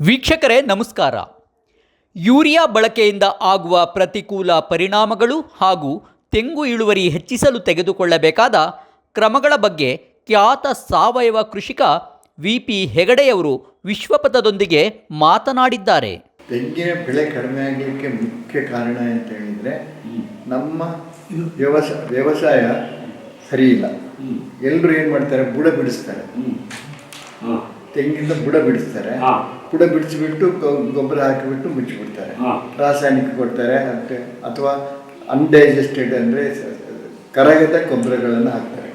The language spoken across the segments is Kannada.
ವೀಕ್ಷಕರೇ ನಮಸ್ಕಾರ. ಯೂರಿಯಾ ಬಳಕೆಯಿಂದ ಆಗುವ ಪ್ರತಿಕೂಲ ಪರಿಣಾಮಗಳು ಹಾಗೂ ತೆಂಗು ಇಳುವರಿ ಹೆಚ್ಚಿಸಲು ತೆಗೆದುಕೊಳ್ಳಬೇಕಾದ ಕ್ರಮಗಳ ಬಗ್ಗೆ ಖ್ಯಾತ ಸಾವಯವ ಕೃಷಿಕ ವಿ ಪಿ ಹೆಗಡೆಯವರು ವಿಶ್ವಪಥದೊಂದಿಗೆ ಮಾತನಾಡಿದ್ದಾರೆ. ತೆಂಗಿನ ಬೆಳೆ ಕಡಿಮೆ ಆಗಲಿಕ್ಕೆ ಮುಖ್ಯ ಕಾರಣ ಅಂತ ಹೇಳಿದರೆ ನಮ್ಮ ವ್ಯವಸಾಯ ವ್ಯವಸಾಯ ಸರಿ ಇಲ್ಲ ಎಲ್ಲರೂ ಏನು ಮಾಡ್ತಾರೆ? ಬುಡ ಬಿಡಿಸ್ತಾರೆ. ತೆಂಗಿಂದ ಬುಡ ಬಿಡಿಸ್ತಾರೆ. ಬುಡ ಬಿಡಿಸಿಬಿಟ್ಟು ಗೊಬ್ಬರ ಹಾಕಿಬಿಟ್ಟು ಮುಚ್ಚಿಬಿಡ್ತಾರೆ. ರಾಸಾಯನಿಕ ಕೊಡ್ತಾರೆ ಅಂತ ಅಥವಾ ಅನ್ಡೈಜೆಸ್ಟೆಡ್ ಅಂದರೆ ಕರಗದ ಗೊಬ್ಬರಗಳನ್ನು ಹಾಕ್ತಾರೆ.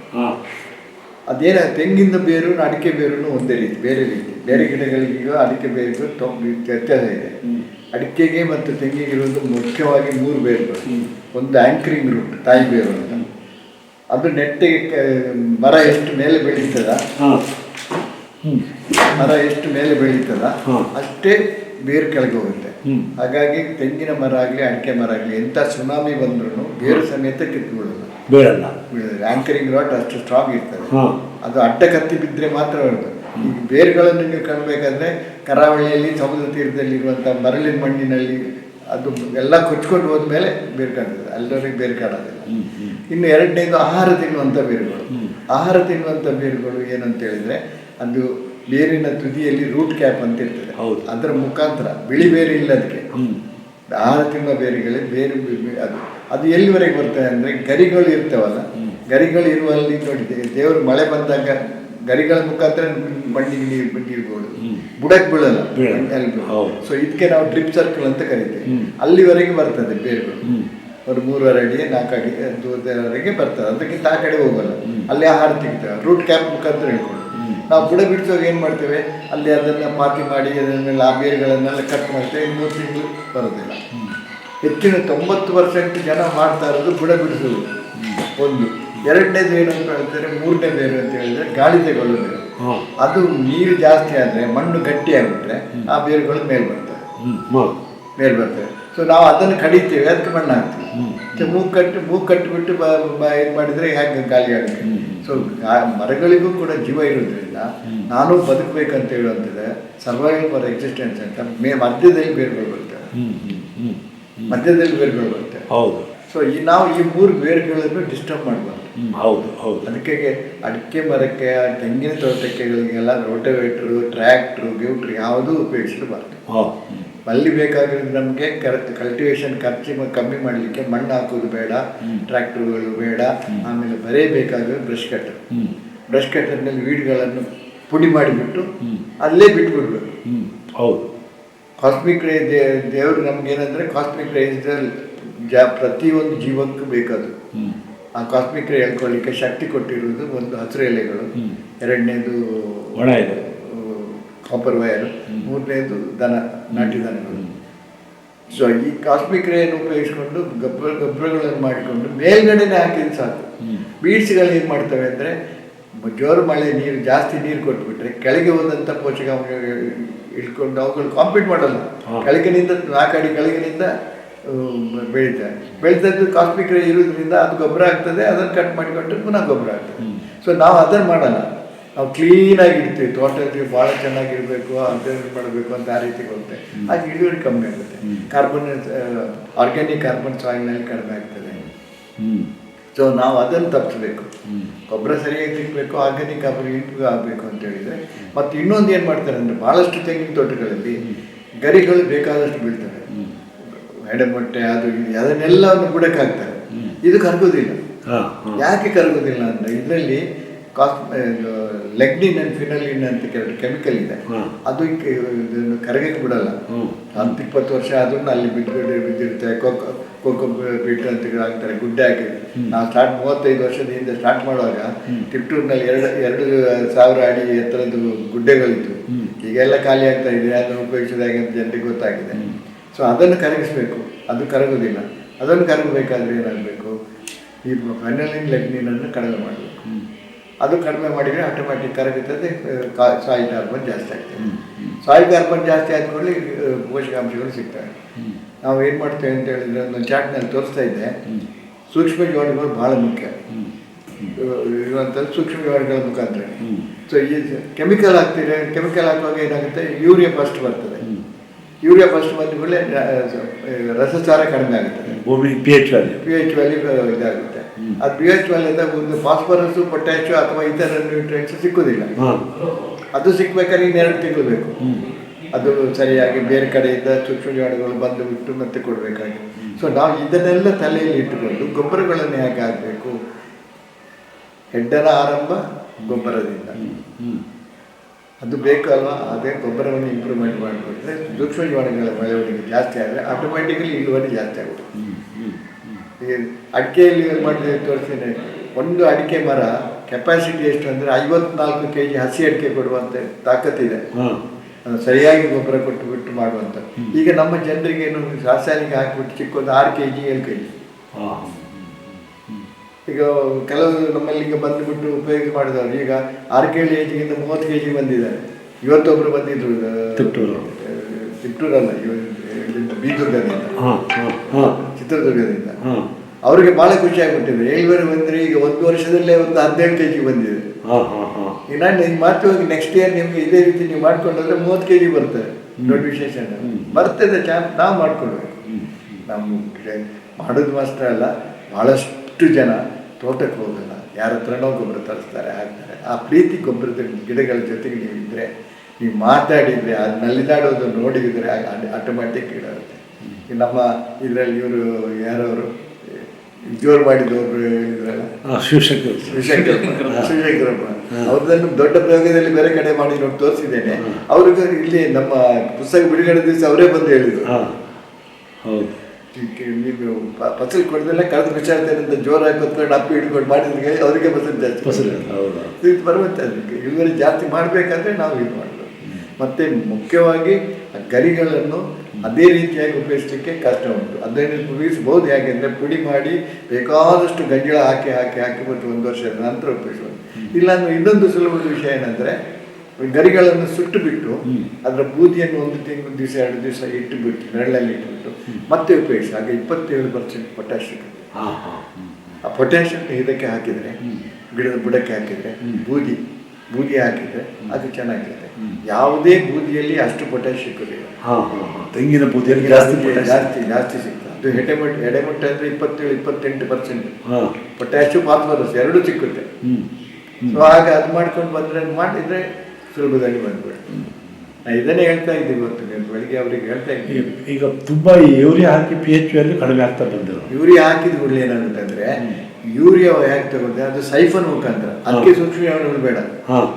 ಅದೇನ ತೆಂಗಿನ ಬೇರು ಅಡಿಕೆ ಬೇರು ಒಂದೇ ರೀತಿ ಬೇರೆ ರೀತಿ. ಬೇರೆ ಗಿಡಗಳಿಗೂ ಅಡಿಕೆ ಬೇರಿಗೂ ವ್ಯತ್ಯಾಸ ಇದೆ. ಅಡಿಕೆಗೆ ಮತ್ತು ತೆಂಗಿಗೆ ಇರುವುದು ಮುಖ್ಯವಾಗಿ ಮೂರು ಬೇರುಗಳು. ಒಂದು ಆಂಕರಿಂಗ್ ರೂಟ್ ತಾಯಿ ಬೇರು ಅಂತ. ಅದು ನೆಟ್ಟಿಗೆ ಮರ ಎಷ್ಟು ಮೇಲೆ ಬೆಳೀತದ ಮರ ಎಷ್ಟು ಮೇಲೆ ಬೆಳೀತದ ಅಷ್ಟೇ ಬೇರು ಕೆಳಗೆ ಹೋಗುತ್ತೆ. ಹಾಗಾಗಿ ತೆಂಗಿನ ಮರ ಆಗಲಿ ಅಡಿಕೆ ಮರ ಆಗಲಿ ಎಂಥ ಸುನಾಮಿ ಬಂದ್ರೂ ಬೇರು ಸಮೇತ ಕಿತ್ಕೊಳ್ಳೋದು ಬೀಳಲ್ಲ. ಆಂಕರಿಂಗ್ ರಾಟ್ ಅಷ್ಟು ಸ್ಟ್ರಾಂಗ್ ಇರ್ತದೆ. ಅದು ಅಡ್ಡ ಕತ್ತಿ ಬಿದ್ದರೆ ಮಾತ್ರ ಈ ಬೇರುಗಳನ್ನು ನೀವು ಕಾಣಬೇಕಾದ್ರೆ ಕರಾವಳಿಯಲ್ಲಿ ಸಮುದ್ರ ತೀರದಲ್ಲಿರುವಂಥ ಮರಳಿನ ಮಣ್ಣಿನಲ್ಲಿ ಅದು ಎಲ್ಲ ಕೊಚ್ಕೊಂಡು ಹೋದ್ಮೇಲೆ ಬೇರು ಕಾಣ್ತದೆ. ಅಲ್ಲವರಿಗೆ ಬೇರು ಕಾಣೋದಿಲ್ಲ. ಇನ್ನು ಎರಡನೇದು ಆಹಾರ ತಿನ್ನುವಂಥ ಬೇರುಗಳು. ಆಹಾರ ತಿನ್ನುವಂಥ ಬೇರುಗಳು ಏನಂತ ಹೇಳಿದ್ರೆ ಅದು ಬೇರಿನ ತುದಿಯಲ್ಲಿ ರೂಟ್ ಕ್ಯಾಪ್ ಅಂತ ಇರ್ತದೆ ಹೌದು. ಅದರ ಮುಖಾಂತರ ಬಿಳಿ ಬೇರೆ ಇಲ್ಲ ಅದಕ್ಕೆ. ಆಹಾರ ಬೇರೆಗಳೇ ಬೇರುಗಳೇ ಬೇರೆ ಅದು. ಅದು ಎಲ್ಲಿವರೆಗೆ ಬರ್ತದೆ ಅಂದರೆ ಗರಿಗಳು ಇರ್ತವಲ್ಲ. ಗರಿಗಳು ಇರುವಲ್ಲಿ ನೋಡಿದೆ ದೇವರು ಮಳೆ ಬಂದಾಗ ಗರಿಗಳ ಮುಖಾಂತರ ಮಣ್ಣಿಗೆ ನೀರು ನೀರ್ಬೋದು ಬುಡಕ್ಕೆ ಬೀಳಲ್ಲ. ಸೊ ಇದಕ್ಕೆ ನಾವು ಡ್ರಿಪ್ ಸರ್ಕಲ್ ಅಂತ ಕರಿತೇವೆ. ಅಲ್ಲಿವರೆಗೆ ಬರ್ತದೆ ಬೇರುಗಳು. ಒಂದು ಮೂರುವರೆ ಅಡಿ ನಾಲ್ಕು ಅಡಿ ದೂರದವರೆಗೆ ಬರ್ತದೆ. ಅದಕ್ಕಿಂತ ಆ ಕಡೆ ಹೋಗಲ್ಲ. ಅಲ್ಲಿ ಆಹಾರ ತೆಗಿತಾರೆ ರೂಟ್ ಕ್ಯಾಪ್ ಮುಖಾಂತರ ಹೇಳ್ಕೊಂಡು ನಾವು ಬುಡ ಬಿಡಿಸುವಾಗ ಏನು ಮಾಡ್ತೇವೆ? ಅಲ್ಲಿ ಅದನ್ನು ಪಾತಿ ಮಾಡಿ ಅದನ್ನೆಲ್ಲ ಆ ಬೇರುಗಳನ್ನೆಲ್ಲ ಕಟ್ ಮಾಡ್ತೇವೆ. ಇನ್ನೂರು ತಿಂಗಳು ಬರೋದಿಲ್ಲ. ಹೆಚ್ಚಿನ ತೊಂಬತ್ತು ಪರ್ಸೆಂಟ್ ಜನ ಮಾಡ್ತಾ ಇರೋದು ಬುಡ ಬಿಡಿಸೋದು ಒಂದು. ಎರಡನೇದು ಏನು ಅಂತ ಹೇಳ್ತಾರೆ ಮೂರನೇದು ಬೇರು ಅಂತ ಹೇಳಿದ್ರೆ ಗಾಳಿ ತಗೊಳ್ಳೋದು. ಅದು ನೀರು ಜಾಸ್ತಿ ಆದರೆ ಮಣ್ಣು ಗಟ್ಟಿ ಆಗಿಬಿಟ್ರೆ ಆ ಬೇರುಗಳು ಮೇಲೆ ಬರ್ತವೆ. ಮೇಲೆ ಬರ್ತವೆ. ಸೊ ನಾವು ಅದನ್ನು ಕಡಿತೇವೆ ಅದಕ್ಕೆ ಮಣ್ಣು ಹಾಕ್ತೀವಿ ಮೂಗು ಕಟ್ಟಿ ಮೂಗು ಕಟ್ಟಿಬಿಟ್ಟು ಬ ಬ- ಇದು ಮಾಡಿದರೆ ಹೇಗೆ ಗಾಳಿ ಆಗುತ್ತೆ? ಸೊ ಮರಗಳಿಗೂ ಕೂಡ ಜೀವ ಇರೋದ್ರಿಂದ ನಾನು ಬದುಕಬೇಕಂತ ಹೇಳುವಂತಿದೆ. ಸರ್ವೈವಲ್ ಫಾರ್ ಎಕ್ಸಿಸ್ಟೆನ್ಸ್ ಅಂತ. ಮೇ ಮಧ್ಯದಲ್ಲಿ ಬೇರುಗಳು ಬರುತ್ತೆ. ಮಧ್ಯದಲ್ಲಿ ಬೇರುಗಳು ಬರುತ್ತೆ. ಹೌದು. ಸೊ ಈ ನಾವು ಈ ಮೂರು ಬೇರುಗಳನ್ನು ಡಿಸ್ಟರ್ಬ್ ಮಾಡಬಾರ್ದು. ಹೌದು ಹೌದು. ಅದಕ್ಕೆ ಅಡಿಕೆ ಮರಕ್ಕೆ ತೆಂಗಿನ ತೋಟಕ್ಕೆಗಳಿಗೆಲ್ಲ ರೋಟೋವೇಟ್ರು ಟ್ರ್ಯಾಕ್ಟ್ರು ಗ್ಯೂಟ್ರು ಯಾವುದೂ ಉಪಯೋಗಿಸಬಾರ್ದು ಹಾ. ಅಲ್ಲಿ ಬೇಕಾಗಿರೋದು ನಮಗೆ ಕರೆಕ್ಟ್ ಕಲ್ಟಿವೇಷನ್ ಖರ್ಚು ಕಮ್ಮಿ ಮಾಡಲಿಕ್ಕೆ ಮಣ್ಣು ಹಾಕೋದು ಬೇಡ ಟ್ರ್ಯಾಕ್ಟರ್ಗಳು ಬೇಡ ಆಮೇಲೆ ಬರೇ ಬೇಕಾಗಿರೋದು ಬ್ರಷ್ ಕಟ್ಟರ್. ಬ್ರಷ್ ಕಟ್ಟರ್ನಲ್ಲಿ ವೀಡ್ಗಳನ್ನು ಪುಡಿ ಮಾಡಿಬಿಟ್ಟು ಅಲ್ಲೇ ಬಿಟ್ಬಿಡ್ಬೇಕು. ಹೌದು. ಕಾಸ್ಮಿಕ್ ರೇ ದೇವರು ನಮ್ಗೆ ಏನಂದ್ರೆ ಕಾಸ್ಮಿಕ್ ರೇ ಜಾ ಪ್ರತಿಯೊಂದು ಜೀವಕ್ಕೂ ಬೇಕದು. ಆ ಕಾಸ್ಮಿಕ್ ರೇ ಹೇಳ್ಕೊಳ್ಳಿಕ್ಕೆ ಶಕ್ತಿ ಕೊಟ್ಟಿರುವುದು ಒಂದು ಹಸಿರು ಎಲೆಗಳು. ಎರಡನೇದು ಒಣ ಇದೆ ಕಾಪರ್ ವಯರ್ ಮೂರನೇದು ದನ. ನಾಟಿ ದನಗಳು ಸೊ ಈ ಕಾಸ್ಮಿಕ್ ರೇಯನ್ನು ಉಪಯೋಗಿಸ್ಕೊಂಡು ಗೊಬ್ಬರ ಗೊಬ್ಬರಗಳನ್ನು ಮಾಡಿಕೊಂಡು ಮೇಲ್ಗಡೆನೆ ಹಾಕಿದ್ರೆ ಸಾಕು. ಬೀಡ್ಸ್ಗಳು ಏನು ಮಾಡ್ತವೆ ಅಂದರೆ ಜೋರು ಮಳೆ ನೀರು ಜಾಸ್ತಿ ನೀರು ಕೊಟ್ಬಿಟ್ರೆ ಕೆಳಗೆ ಹೋದಂಥ ಪೋಷಕಾಂಶಗಳು ಇಟ್ಕೊಂಡು ಅವುಗಳು ಕಾಂಪೀಟ್ ಮಾಡಲ್ಲ. ಕೆಳಗಿನಿಂದ ನಾಲ್ಕು ಅಡಿ ಕೆಳಗಿನಿಂದ ಬೆಳೀತಾರೆ ಬೆಳೀತದ್ದು ಕಾಸ್ಮಿಕ್ ರೇ ಇರೋದ್ರಿಂದ ಅದು ಗೊಬ್ಬರ ಆಗ್ತದೆ ಅದನ್ನು ಕಟ್ ಮಾಡಿಕೊಂಡು ಪುನಃ ಗೊಬ್ಬರ ಆಗ್ತದೆ. ಸೊ ನಾವು ಅದನ್ನು ಮಾಡಲ್ಲ. ನಾವು ಕ್ಲೀನಾಗಿ ಇಡ್ತೀವಿ ತೋಟದಲ್ಲಿ ಭಾಳ ಚೆನ್ನಾಗಿರಬೇಕು ಅಂತ ಮಾಡಬೇಕು ಅಂತ ಆ ರೀತಿ ಹೋಗುತ್ತೆ ಹಾಗೆ ಇಳುವರಿ ಕಮ್ಮಿ ಆಗುತ್ತೆ. ಕಾರ್ಬನ್ ಆರ್ಗ್ಯಾನಿಕ್ ಕಾರ್ಬನ್ ಸಾಯಿಲ್ನಲ್ಲಿ ಕಡಿಮೆ ಆಗ್ತದೆ. ಸೊ ನಾವು ಅದನ್ನು ತಪ್ಪಿಸ್ಬೇಕು. ಗೊಬ್ಬರ ಸರಿಯಾಗಿ ಸಿಗಬೇಕು ಆರ್ಗ್ಯಾನಿಕ್ ಕಾರ್ಬನ್ ಇಂಪ್ರೂವ್ ಆಗಬೇಕು ಅಂತ ಹೇಳಿದರೆ ಮತ್ತು ಇನ್ನೊಂದು ಏನು ಮಾಡ್ತಾರೆ ಅಂದರೆ ಭಾಳಷ್ಟು ತೆಂಗಿನ ತೋಟಗಳಲ್ಲಿ ಗರಿಗಳು ಬೇಕಾದಷ್ಟು ಬೀಳ್ತವೆ. ಎಡಮೊಟ್ಟೆ ಎಡೆಮೊಟ್ಟೆ ಅದು ಅದನ್ನೆಲ್ಲವನ್ನು ಬುಡಕ್ಕೆ ಇದು ಕರಗೋದಿಲ್ಲ. ಯಾಕೆ ಕರಗೋದಿಲ್ಲ ಅಂದರೆ ಇದರಲ್ಲಿ ಕಾಸ್ ಲೆಗ್ನಿನ್ ಅಂಡ್ ಫಿನಲಿನ್ ಅಂತ ಕೆಲವು ಕೆಮಿಕಲ್ ಇದೆ. ಅದು ಕರಗಕ್ಕೆ ಬಿಡಲ್ಲ. ಹತ್ತು ಇಪ್ಪತ್ತು ವರ್ಷ ಆದ್ರೂ ಅಲ್ಲಿ ಬಿದ್ದುಗಡೆ ಬಿದ್ದಿರುತ್ತೆ. ಕೋಕೋ ಕೋಕೋ ಬೀಟ್ ಅಂತ ಹಾಕ್ತಾರೆ ಗುಡ್ಡೆ ಹಾಕಿ. ನಾವು ಸ್ಟಾರ್ಟ್ ಮೂವತ್ತೈದು ವರ್ಷದ ಹಿಂದೆ ಸ್ಟಾರ್ಟ್ ಮಾಡುವಾಗ ತಿಪ್ಟೂರಿನಲ್ಲಿ ಎರಡು ಎರಡು ಸಾವಿರ ಅಡಿ ಎತ್ತರದ್ದು ಗುಡ್ಡೆಗಳಿತ್ತು. ಈಗೆಲ್ಲ ಖಾಲಿ ಆಗ್ತಾ ಇದೆ ಅದನ್ನು ಉಪಯೋಗಿಸಿದಾಗ ಅಂತ ಜನರಿಗೆ ಗೊತ್ತಾಗಿದೆ. ಸೊ ಅದನ್ನು ಕರಗಿಸ್ಬೇಕು. ಅದು ಕರಗೋದಿಲ್ಲ. ಅದನ್ನು ಕರಗಬೇಕಾದ್ರೆ ಏನಾಗಬೇಕು? ಈ ಫೈನಲಿನ್ ಲೆಗ್ನಿನನ್ನು ಕಡಿಮೆ ಮಾಡಬೇಕು. ಅದು ಕಡಿಮೆ ಮಾಡಿದರೆ ಆಟೋಮ್ಯಾಟಿಕ್ ಕರಗುತ್ತದೆ ಸಾಯಿ ಕಾರ್ಬನ್ ಜಾಸ್ತಿ ಆಗ್ತದೆ. ಸಾಯಿಲ್ ಕಾರ್ಬನ್ ಜಾಸ್ತಿ ಆದ ಕೂಡಲೇ ಪೋಷಕಾಂಶಗಳು ಸಿಗ್ತವೆ. ನಾವು ಏನು ಮಾಡ್ತೇವೆ ಅಂತ ಹೇಳಿದ್ರೆ ಒಂದು ಚಾಟ್ನಲ್ಲಿ ತೋರಿಸ್ತಾ ಇದ್ದೆ ಸೂಕ್ಷ್ಮ ಜೀವಾಣುಗಳು ಭಾಳ ಮುಖ್ಯ. ಇರುವಂಥದ್ದು ಸೂಕ್ಷ್ಮ ಜೀವಾಣುಗಳ ಮುಖಾಂತರ. ಸೊ ಈ ಕೆಮಿಕಲ್ ಹಾಕ್ತೀರಿ ಕೆಮಿಕಲ್ ಹಾಕುವಾಗ ಏನಾಗುತ್ತೆ? ಯೂರಿಯಾ ಫಸ್ಟ್ ಬರ್ತದೆ. ಯೂರಿಯಾ ಫಸ್ಟ್ ಬಂದ ಕೂಡಲೇ ರಸಸಾರ ಕಡಿಮೆ ಆಗುತ್ತದೆ. ಭೂಮಿ P H value P H value ಇದಾಗುತ್ತೆ. ಅದು ಪಿ ಎಚ್ ವ್ಯಾಲ್ಯೂ ಒಂದು ಫಾಸ್ಫರಸ್ ಪೊಟ್ಯಾಶು ಅಥವಾ ಇತರ ನ್ಯೂಟ್ರಿಯೆಂಟ್ಸ್ ಸಿಕ್ಕುದಿಲ್ಲ. ಅದು ಸಿಕ್ಬೇಕಾದ್ರೆ ಇನ್ನೆರಡು ತಿಂಗಳು ಬೇಕು. ಅದು ಸರಿಯಾಗಿ ಬೇರೆ ಕಡೆಯಿಂದ ಸೂಕ್ಷ್ಮ ಜೀವಾಣುಗಳು ಬಂದು ಬಿಟ್ಟು ಮತ್ತೆ ಕೊಡಬೇಕಾಗಿ. ಸೊ ನಾವು ಇದನ್ನೆಲ್ಲ ತಲೆಯಲ್ಲಿ ಇಟ್ಟುಕೊಂಡು ಗೊಬ್ಬರಗಳನ್ನು ಹೇಗೆ ಹಾಕಬೇಕು? ಹೆಡ್ಡರ ಆರಂಭ ಗೊಬ್ಬರದಿಂದ. ಅದು ಬೇಕು ಅಲ್ವಾ? ಅದೇ ಗೊಬ್ಬರವನ್ನು ಇಂಪ್ರೂವ್ಮೆಂಟ್ ಮಾಡಿಕೊಂಡ್ರೆ ಸೂಕ್ಷ್ಮ ಜೀವಾಣುಗಳ ಬೆಳವಣಿಗೆ ಜಾಸ್ತಿ ಆದರೆ ಆಟೋಮ್ಯಾಟಿಕಲಿ ಇಳುವರಿ ಜಾಸ್ತಿ ಆಗುತ್ತೆ. ಈ ಅಡಿಕೆಯಲ್ಲಿ ಏನು ಮಾಡಿದ್ರೆ ತೋರಿಸ್ತೀನಿ. ಒಂದು ಅಡಿಕೆ ಮರ ಕೆಪಾಸಿಟಿ ಎಷ್ಟು ಅಂದರೆ ಐವತ್ನಾಲ್ಕು ಕೆ ಜಿ ಹಸಿ ಅಡಿಕೆ ಕೊಡುವಂತೆ ತಾಕತ್ತಿದೆ. ಸರಿಯಾಗಿ ಗೊಬ್ಬರ ಕೊಟ್ಟು ಬಿಟ್ಟು ಮಾಡುವಂಥ ಈಗ ನಮ್ಮ ಜನರಿಗೆ ಏನು ರಾಸಾಯನಿಕ ಹಾಕಿಬಿಟ್ಟು ಚಿಕ್ಕೊಂದು ಆರು ಕೆ ಜಿ ಏಳು ಕೆ ಜಿ ಹಾಂ. ಈಗ ಕೆಲವು ನಮ್ಮಲ್ಲಿ ಈಗ ಬಂದುಬಿಟ್ಟು ಉಪಯೋಗ ಮಾಡಿದವರು. ಈಗ ಆರು ಕೆ ಜಿ ಏಜಿಗಿಂತ ಮೂವತ್ತು ಕೆ ಜಿ ಬಂದಿದ್ದಾರೆ. ಇವತ್ತೊಬ್ಬರು. ಆ, ತಿಪ್ಟೂರಲ್ಲ ಇವ- ಇಲ್ಲಿಂದ ಬೀದುರ್ಗದಿಂದ ಚಿತ್ರದುರ್ಗದಿಂದ. ಅವರಿಗೆ ಭಾಳ ಖುಷಿ ಆಗ್ಬಿಟ್ಟಿದೆ. ಏಳುವರೆ ಬಂದರೆ ಈಗ ಒಂದು ವರ್ಷದಲ್ಲೇ ಒಂದು ಹದಿನೇಳು ಕೆ ಜಿ ಬಂದಿದೆ ಈಗ ನಾನು ಇದು ಮಾಡ್ತಾ ಹೋಗಿ ನೆಕ್ಸ್ಟ್ ಇಯರ್ ನಿಮ್ಗೆ ಇದೇ ರೀತಿ ನೀವು ಮಾಡ್ಕೊಂಡ್ರೆ ಮೂವತ್ತು ಕೆ ಜಿ ಬರ್ತದೆ ದೊಡ್ಡ ವಿಶೇಷ. ಬರ್ತದೆ ಚಾನ್ಸ್ ನಾವು ಮಾಡ್ಕೊಳ್ಬೇಕು ನಮ್ಮ ಮಾಡೋದು ಮಾತ್ರ ಅಲ್ಲ ಭಾಳಷ್ಟು ಜನ ತೋಟಕ್ಕೆ ಹೋಗಲ್ಲ. ಯಾರ ಹತ್ರನೋ ಗೊಬ್ಬರ ತರಿಸ್ತಾರೆ ಹಾಕ್ತಾರೆ. ಆ ಪ್ರೀತಿ ಗೊಬ್ಬರದ ಗಿಡಗಳ ಜೊತೆಗೆ ನೀವು ಇದ್ದರೆ ನೀವು ಮಾತಾಡಿದರೆ ಅದು ನಲಿದಾಡೋದು ನೋಡಿದರೆ ಆಟೋಮ್ಯಾಟಿಕ್ ಇಡುತ್ತೆ ಈ ನಮ್ಮ ಇದರಲ್ಲಿ ಇವರು ಯಾರವರು? ಜೋರು ಮಾಡಿದವರು ಹೇಳಿದ್ರಲ್ಲ? ಶಿವಶಂಕರ್ ಶಿವಶಂಕರಪ್ಪ ಅವ್ರದನ್ನು ದೊಡ್ಡ ಪ್ರಯೋಗದಲ್ಲಿ ಬೇರೆ ಕಡೆ ಮಾಡಿ ನೋಡಿ ತೋರಿಸಿದ್ದೇನೆ. ಅವ್ರಿಗೆ ಇಲ್ಲಿ ನಮ್ಮ ಪುಸ್ತಕ ಬಿಡುಗಡೆ ದಿವಸ ಅವರೇ ಬಂದು ಹೇಳಿದರು. ಹೌದು. ನೀವು ಫಸಲು ಕೊಡದೆಲ್ಲ ಕಳೆದು ಬಿಚ್ಚಾಡ್ತೇನೆ ಅಂತ ಜೋರಾಗಿ ಕೊತ್ಕೊಂಡು ಅಪ್ಪಿ ಹಿಡ್ಕೊಂಡು ಮಾಡಿದ್ರೆ ಅವರಿಗೆ ಫಸಲು ಜಾಸ್ತಿ. ಫಸಲು ಹೌದು. ಇದು ಬರುತ್ತೆ ಅದಕ್ಕೆ ಇಳುವರಿ ಜಾಸ್ತಿ ಮಾಡಬೇಕಾದ್ರೆ ನಾವು ಇದು ಮಾಡಬೇಕು. ಮತ್ತೆ ಮುಖ್ಯವಾಗಿ ಗರಿಗಳನ್ನು ಅದೇ ರೀತಿಯಾಗಿ ಉಪಯೋಗಿಸಲಿಕ್ಕೆ ಕಷ್ಟ ಉಂಟು. ಅದನ್ನು ಉಪಯೋಗಿಸ್ಬೋದು ಯಾಕೆಂದರೆ ಪುಡಿ ಮಾಡಿ ಬೇಕಾದಷ್ಟು ಗಂಜಳ ಹಾಕಿ ಹಾಕಿ ಹಾಕಿ ಮತ್ತು ಒಂದು ವರ್ಷದ ನಂತರ ಉಪಯೋಗಿಸ್ಬೋದು. ಇಲ್ಲಾಂದ್ರೆ ಇನ್ನೊಂದು ಸುಲಭದ ವಿಷಯ ಏನಂದರೆ ಗರಿಗಳನ್ನು ಸುಟ್ಟು ಬಿಟ್ಟು ಅದರ ಬೂದಿಯನ್ನು ಒಂದು ತಿಂಗಳು ದಿವಸ ಎರಡು ದಿವಸ ಇಟ್ಟು ಬಿಟ್ಟು ನೆರಳಲ್ಲಿ ಇಟ್ಟುಬಿಟ್ಟು ಮತ್ತೆ ಉಪಯೋಗಿಸಿ. ಹಾಗೆ ಇಪ್ಪತ್ತೇಳು ಪರ್ಸೆಂಟ್ ಪೊಟ್ಯಾಶ್ ಸಿಗುತ್ತೆ ಹಾಂ ಹಾಂ ಆ ಪೊಟ್ಯಾಶಿಯನ್ನು ಇದಕ್ಕೆ ಹಾಕಿದರೆ. ಗಿಡದ ಬುಡಕ್ಕೆ ಹಾಕಿದರೆ. ಬೂದಿ ಬೂದಿ ಹಾಕಿದ್ರೆ ಅದು ಚೆನ್ನಾಗಿರುತ್ತೆ. ಯಾವುದೇ ಬೂದಿಯಲ್ಲಿ ಅಷ್ಟು ಪೊಟ್ಯಾಶ್ ಸಿಕ್ಕುದಿಲ್ಲ. ತೆಂಗಿನ ಬೂದಿಯಲ್ಲಿ ಜಾಸ್ತಿ. ಜಾಸ್ತಿ ಜಾಸ್ತಿ ಸಿಗ್ತದೆ. ಅದು ಎಡೆಮುಟ್ ಹೆಡೆಮಟ್ಟ ಅಂದರೆ ಇಪ್ಪತ್ತೇಳು ಇಪ್ಪತ್ತೆಂಟು ಪರ್ಸೆಂಟ್ ಪೊಟ್ಯಾಶು ಫಾಸ್ಫರಸ್ ಎರಡೂ ಸಿಕ್ಕುತ್ತೆ. ಸೊ ಆಗ ಅದು ಮಾಡ್ಕೊಂಡು ಬಂದರೆ ಮಾಡಿದರೆ ಸುಲಭದಲ್ಲಿ ಬಂದ್ಬಿಡ್ತು ನಾ ಇದನ್ನೇ ಹೇಳ್ತಾ ಇದ್ದೀನಿ ಇವತ್ತು. ನೀವು ಬೆಳಿಗ್ಗೆ ಅವರಿಗೆ ಹೇಳ್ತಾ ಇದ್ದೀನಿ. ಈಗ ತುಂಬ ಯೂರಿಯಾ ಹಾಕಿ ಪಿ ಎಚ್ ವ್ಯಾಲ್ಯೂ ಕಡಿಮೆ ಆಗ್ತಾ ಬಂದರು ಯೂರಿಯಾ ಹಾಕಿದ ಕೂಡಲೇ ಏನಾಗುತ್ತಂದ್ರೆ ಯೂರಿಯಾ ಹೇಗೆ ತಗೊಂಡ್ರೆ ಅದು ಸೈಫನ್ ಮುಖಾಂತರ. ಅದಕ್ಕೆ ಸೂಕ್ಷ್ಮ ಜೀವಾಣುಗಳು ಬೇಡ.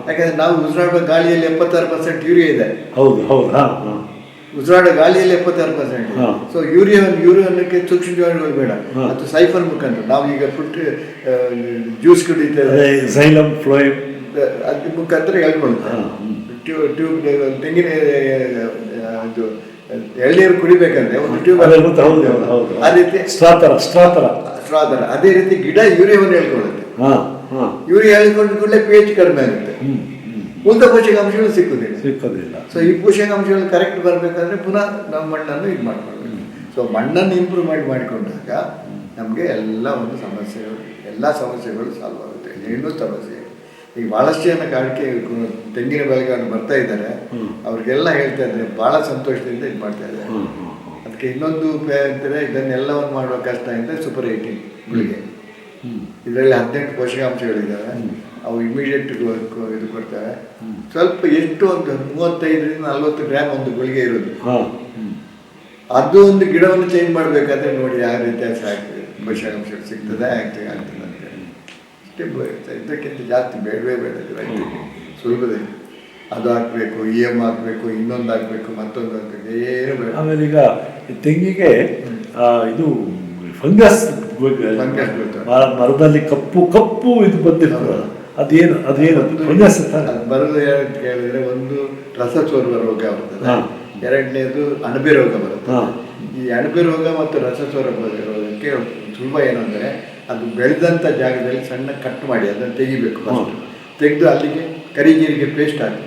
ಯಾಕಂದ್ರೆ ನಾವು ಉಸಿರಾಡುವ ಗಾಳಿಯಲ್ಲಿ ಎಪ್ಪತ್ತಾರು ಪರ್ಸೆಂಟ್ ಯೂರಿಯಾ ಇದೆ. ಹೌದು ಹೌದು. ಉಸಿರಾಡೋ ಗಾಳಿಯಲ್ಲಿ ಎಪ್ಪತ್ತಾರು ಪರ್ಸೆಂಟ್. ಸೊ ಯೂರಿಯಾ ಯೂರಿಯಾನಕ್ಕೆ ಸೂಕ್ಷ್ಮ ಜೀವಾಣುಗಳು ಬೇಡ. ಅದು ಸೈಫನ್ ಮುಖಾಂತರ. ನಾವು ಈಗ ಫುಟ್ ಜ್ಯೂಸ್ ಕುಡಿತೇವೆ ಸೈಲಮ್ ಫ್ಲೋಯಮ್ ಅದ್ರ ಮುಖಾಂತರ ಹೇಳ್ಕೊಳ್ತೇವೆ ಹಾ, ಹ್ಮ್. ಟ್ಯೂಬ್ ತೆಂಗಿನ ಇದು ಎಳ್ನೀರು ಕುಡಿಬೇಕಂದ್ರೆ ಒಂದು ಟ್ಯೂಬ್ ಆ ರೀತಿ ಸ್ಟ್ರಾ ಥರ ಸ್ಟ್ರಾ ಥರ ಅದೇ ರೀತಿ ಗಿಡ ಯೂರಿಯಾವನ್ನು ಹೇಳ್ಕೊಳ್ಳುತ್ತೆ. ಯೂರಿಯಾ ಹೇಳ್ಕೊಂಡ ಕೂಡಲೇ ಪಿ ಎಚ್ ಕಡಿಮೆ ಆಗುತ್ತೆ. ಉಳಿದ ಪೋಷಕಾಂಶಗಳು ಸಿಕ್ಕುದಿಲ್ಲ. ಸಿಕ್ಕೋದಿಲ್ಲ. ಸೊ ಈ ಪೋಷಕಾಂಶಗಳು ಕರೆಕ್ಟ್ ಬರಬೇಕಾದ್ರೆ ಪುನಃ ನಾವು ಮಣ್ಣನ್ನು ಇದು ಮಾಡ್ಕೊಳ್ಬೇಕು. ಸೊ ಮಣ್ಣನ್ನು ಇಂಪ್ರೂವ್ ಮಾಡಿ ಮಾಡಿಕೊಂಡಾಗ ನಮಗೆ ಎಲ್ಲ ಒಂದು ಸಮಸ್ಯೆಗಳು ಎಲ್ಲ ಸಮಸ್ಯೆಗಳು ಸಾಲ್ವ್ ಆಗುತ್ತೆ. ಏನು ಸಮಸ್ಯೆ. ಈಗ ಭಾಳಷ್ಟು ಜನ ಕಾಡಿಕೆ ತೆಂಗಿನ ಬೆಳೆಗಳನ್ನು ಬರ್ತಾ ಇದ್ದಾರೆ. ಅವ್ರಿಗೆಲ್ಲ ಹೇಳ್ತಾ ಇದ್ದಾರೆ ಭಾಳ ಸಂತೋಷದಿಂದ ಇದು ಮಾಡ್ತಾ ಇದ್ದಾರೆ ಅದಕ್ಕೆ ಇನ್ನೊಂದು ಉಪಾಯ ಅಂತಾರೆ ಇದನ್ನೆಲ್ಲವನ್ನು ಮಾಡುವ ಕಷ್ಟ ಅಂದರೆ ಸೂಪರ್ ಏಯ್ಟೀನ್ ಗುಳಿಗೆ. ಇದರಲ್ಲಿ ಹದಿನೆಂಟು ಪೋಷಕಾಂಶಗಳಿದ್ದಾವೆ. ಅವು ಇಮಿಡಿಯೇಟ್ ಇದು ಕೊಡ್ತವೆ. ಸ್ವಲ್ಪ ಎಷ್ಟು ಒಂದು ಮೂವತ್ತೈದರಿಂದ ನಲ್ವತ್ತು ಗ್ರಾಮ್ ಒಂದು ಗುಳಿಗೆ ಇರೋದು. ಅದು ಒಂದು ಗಿಡವನ್ನು ಚೇಂಜ್ ಮಾಡಬೇಕಾದ್ರೆ ನೋಡಿ ಯಾವ ವ್ಯತ್ಯಾಸ ಆಗ್ತದೆ ಪೋಷಕಾಂಶಗಳು ಸಿಗ್ತದೆ ಆಗ್ತದೆ ಆಗ್ತದೆ ಅಂತ. ಅಷ್ಟೇ ಬ- ಇದಕ್ಕಿಂತ ಜಾಸ್ತಿ ಬೇಡವೇ ಬೇಡ ಸುಲಭದಲ್ಲಿ. ಅದು ಹಾಕಬೇಕು ಇ ಎಂ ಹಾಕಬೇಕು ಇನ್ನೊಂದು ಆಗಬೇಕು ಮತ್ತೊಂದು ಆಗಬೇಕು ಏನು ಬೇಡ. ಆಮೇಲೆ ಈಗ ತೆಂಗಿಗೆ ಇದು ಫಂಗಸ್. ಮರದಲ್ಲಿ ಕಪ್ಪು ಕಪ್ಪು ಇದು ಬಂದಿರ್ತದೆ. ಅದೇನು ಅದೇನು ಫಂಗಸ್ ಬರೋದು ಯಾವ್ದು ಕೇಳಿದ್ರೆ ಒಂದು ರಸ ಚೋರುವ ರೋಗ ಬರ್ತದೆ. ಎರಡನೇದು ಅಣಬೆ ರೋಗ ಬರುತ್ತೆ. ಈ ಅಣಬೆ ರೋಗ ಮತ್ತು ರಸ ಚೋರ ರೋಗಕ್ಕೆ ತುಂಬ ಏನಂದರೆ ಅದು ಬೆಳೆದಂಥ ಜಾಗದಲ್ಲಿ ಸಣ್ಣ ಕಟ್ ಮಾಡಿ ಅದನ್ನು ತೆಗಿಬೇಕು ತೆಗೆದು ಅಲ್ಲಿಗೆ ಕರಿಜೀರಿಗೆ ಪೇಸ್ಟ್ ಹಾಕಿ.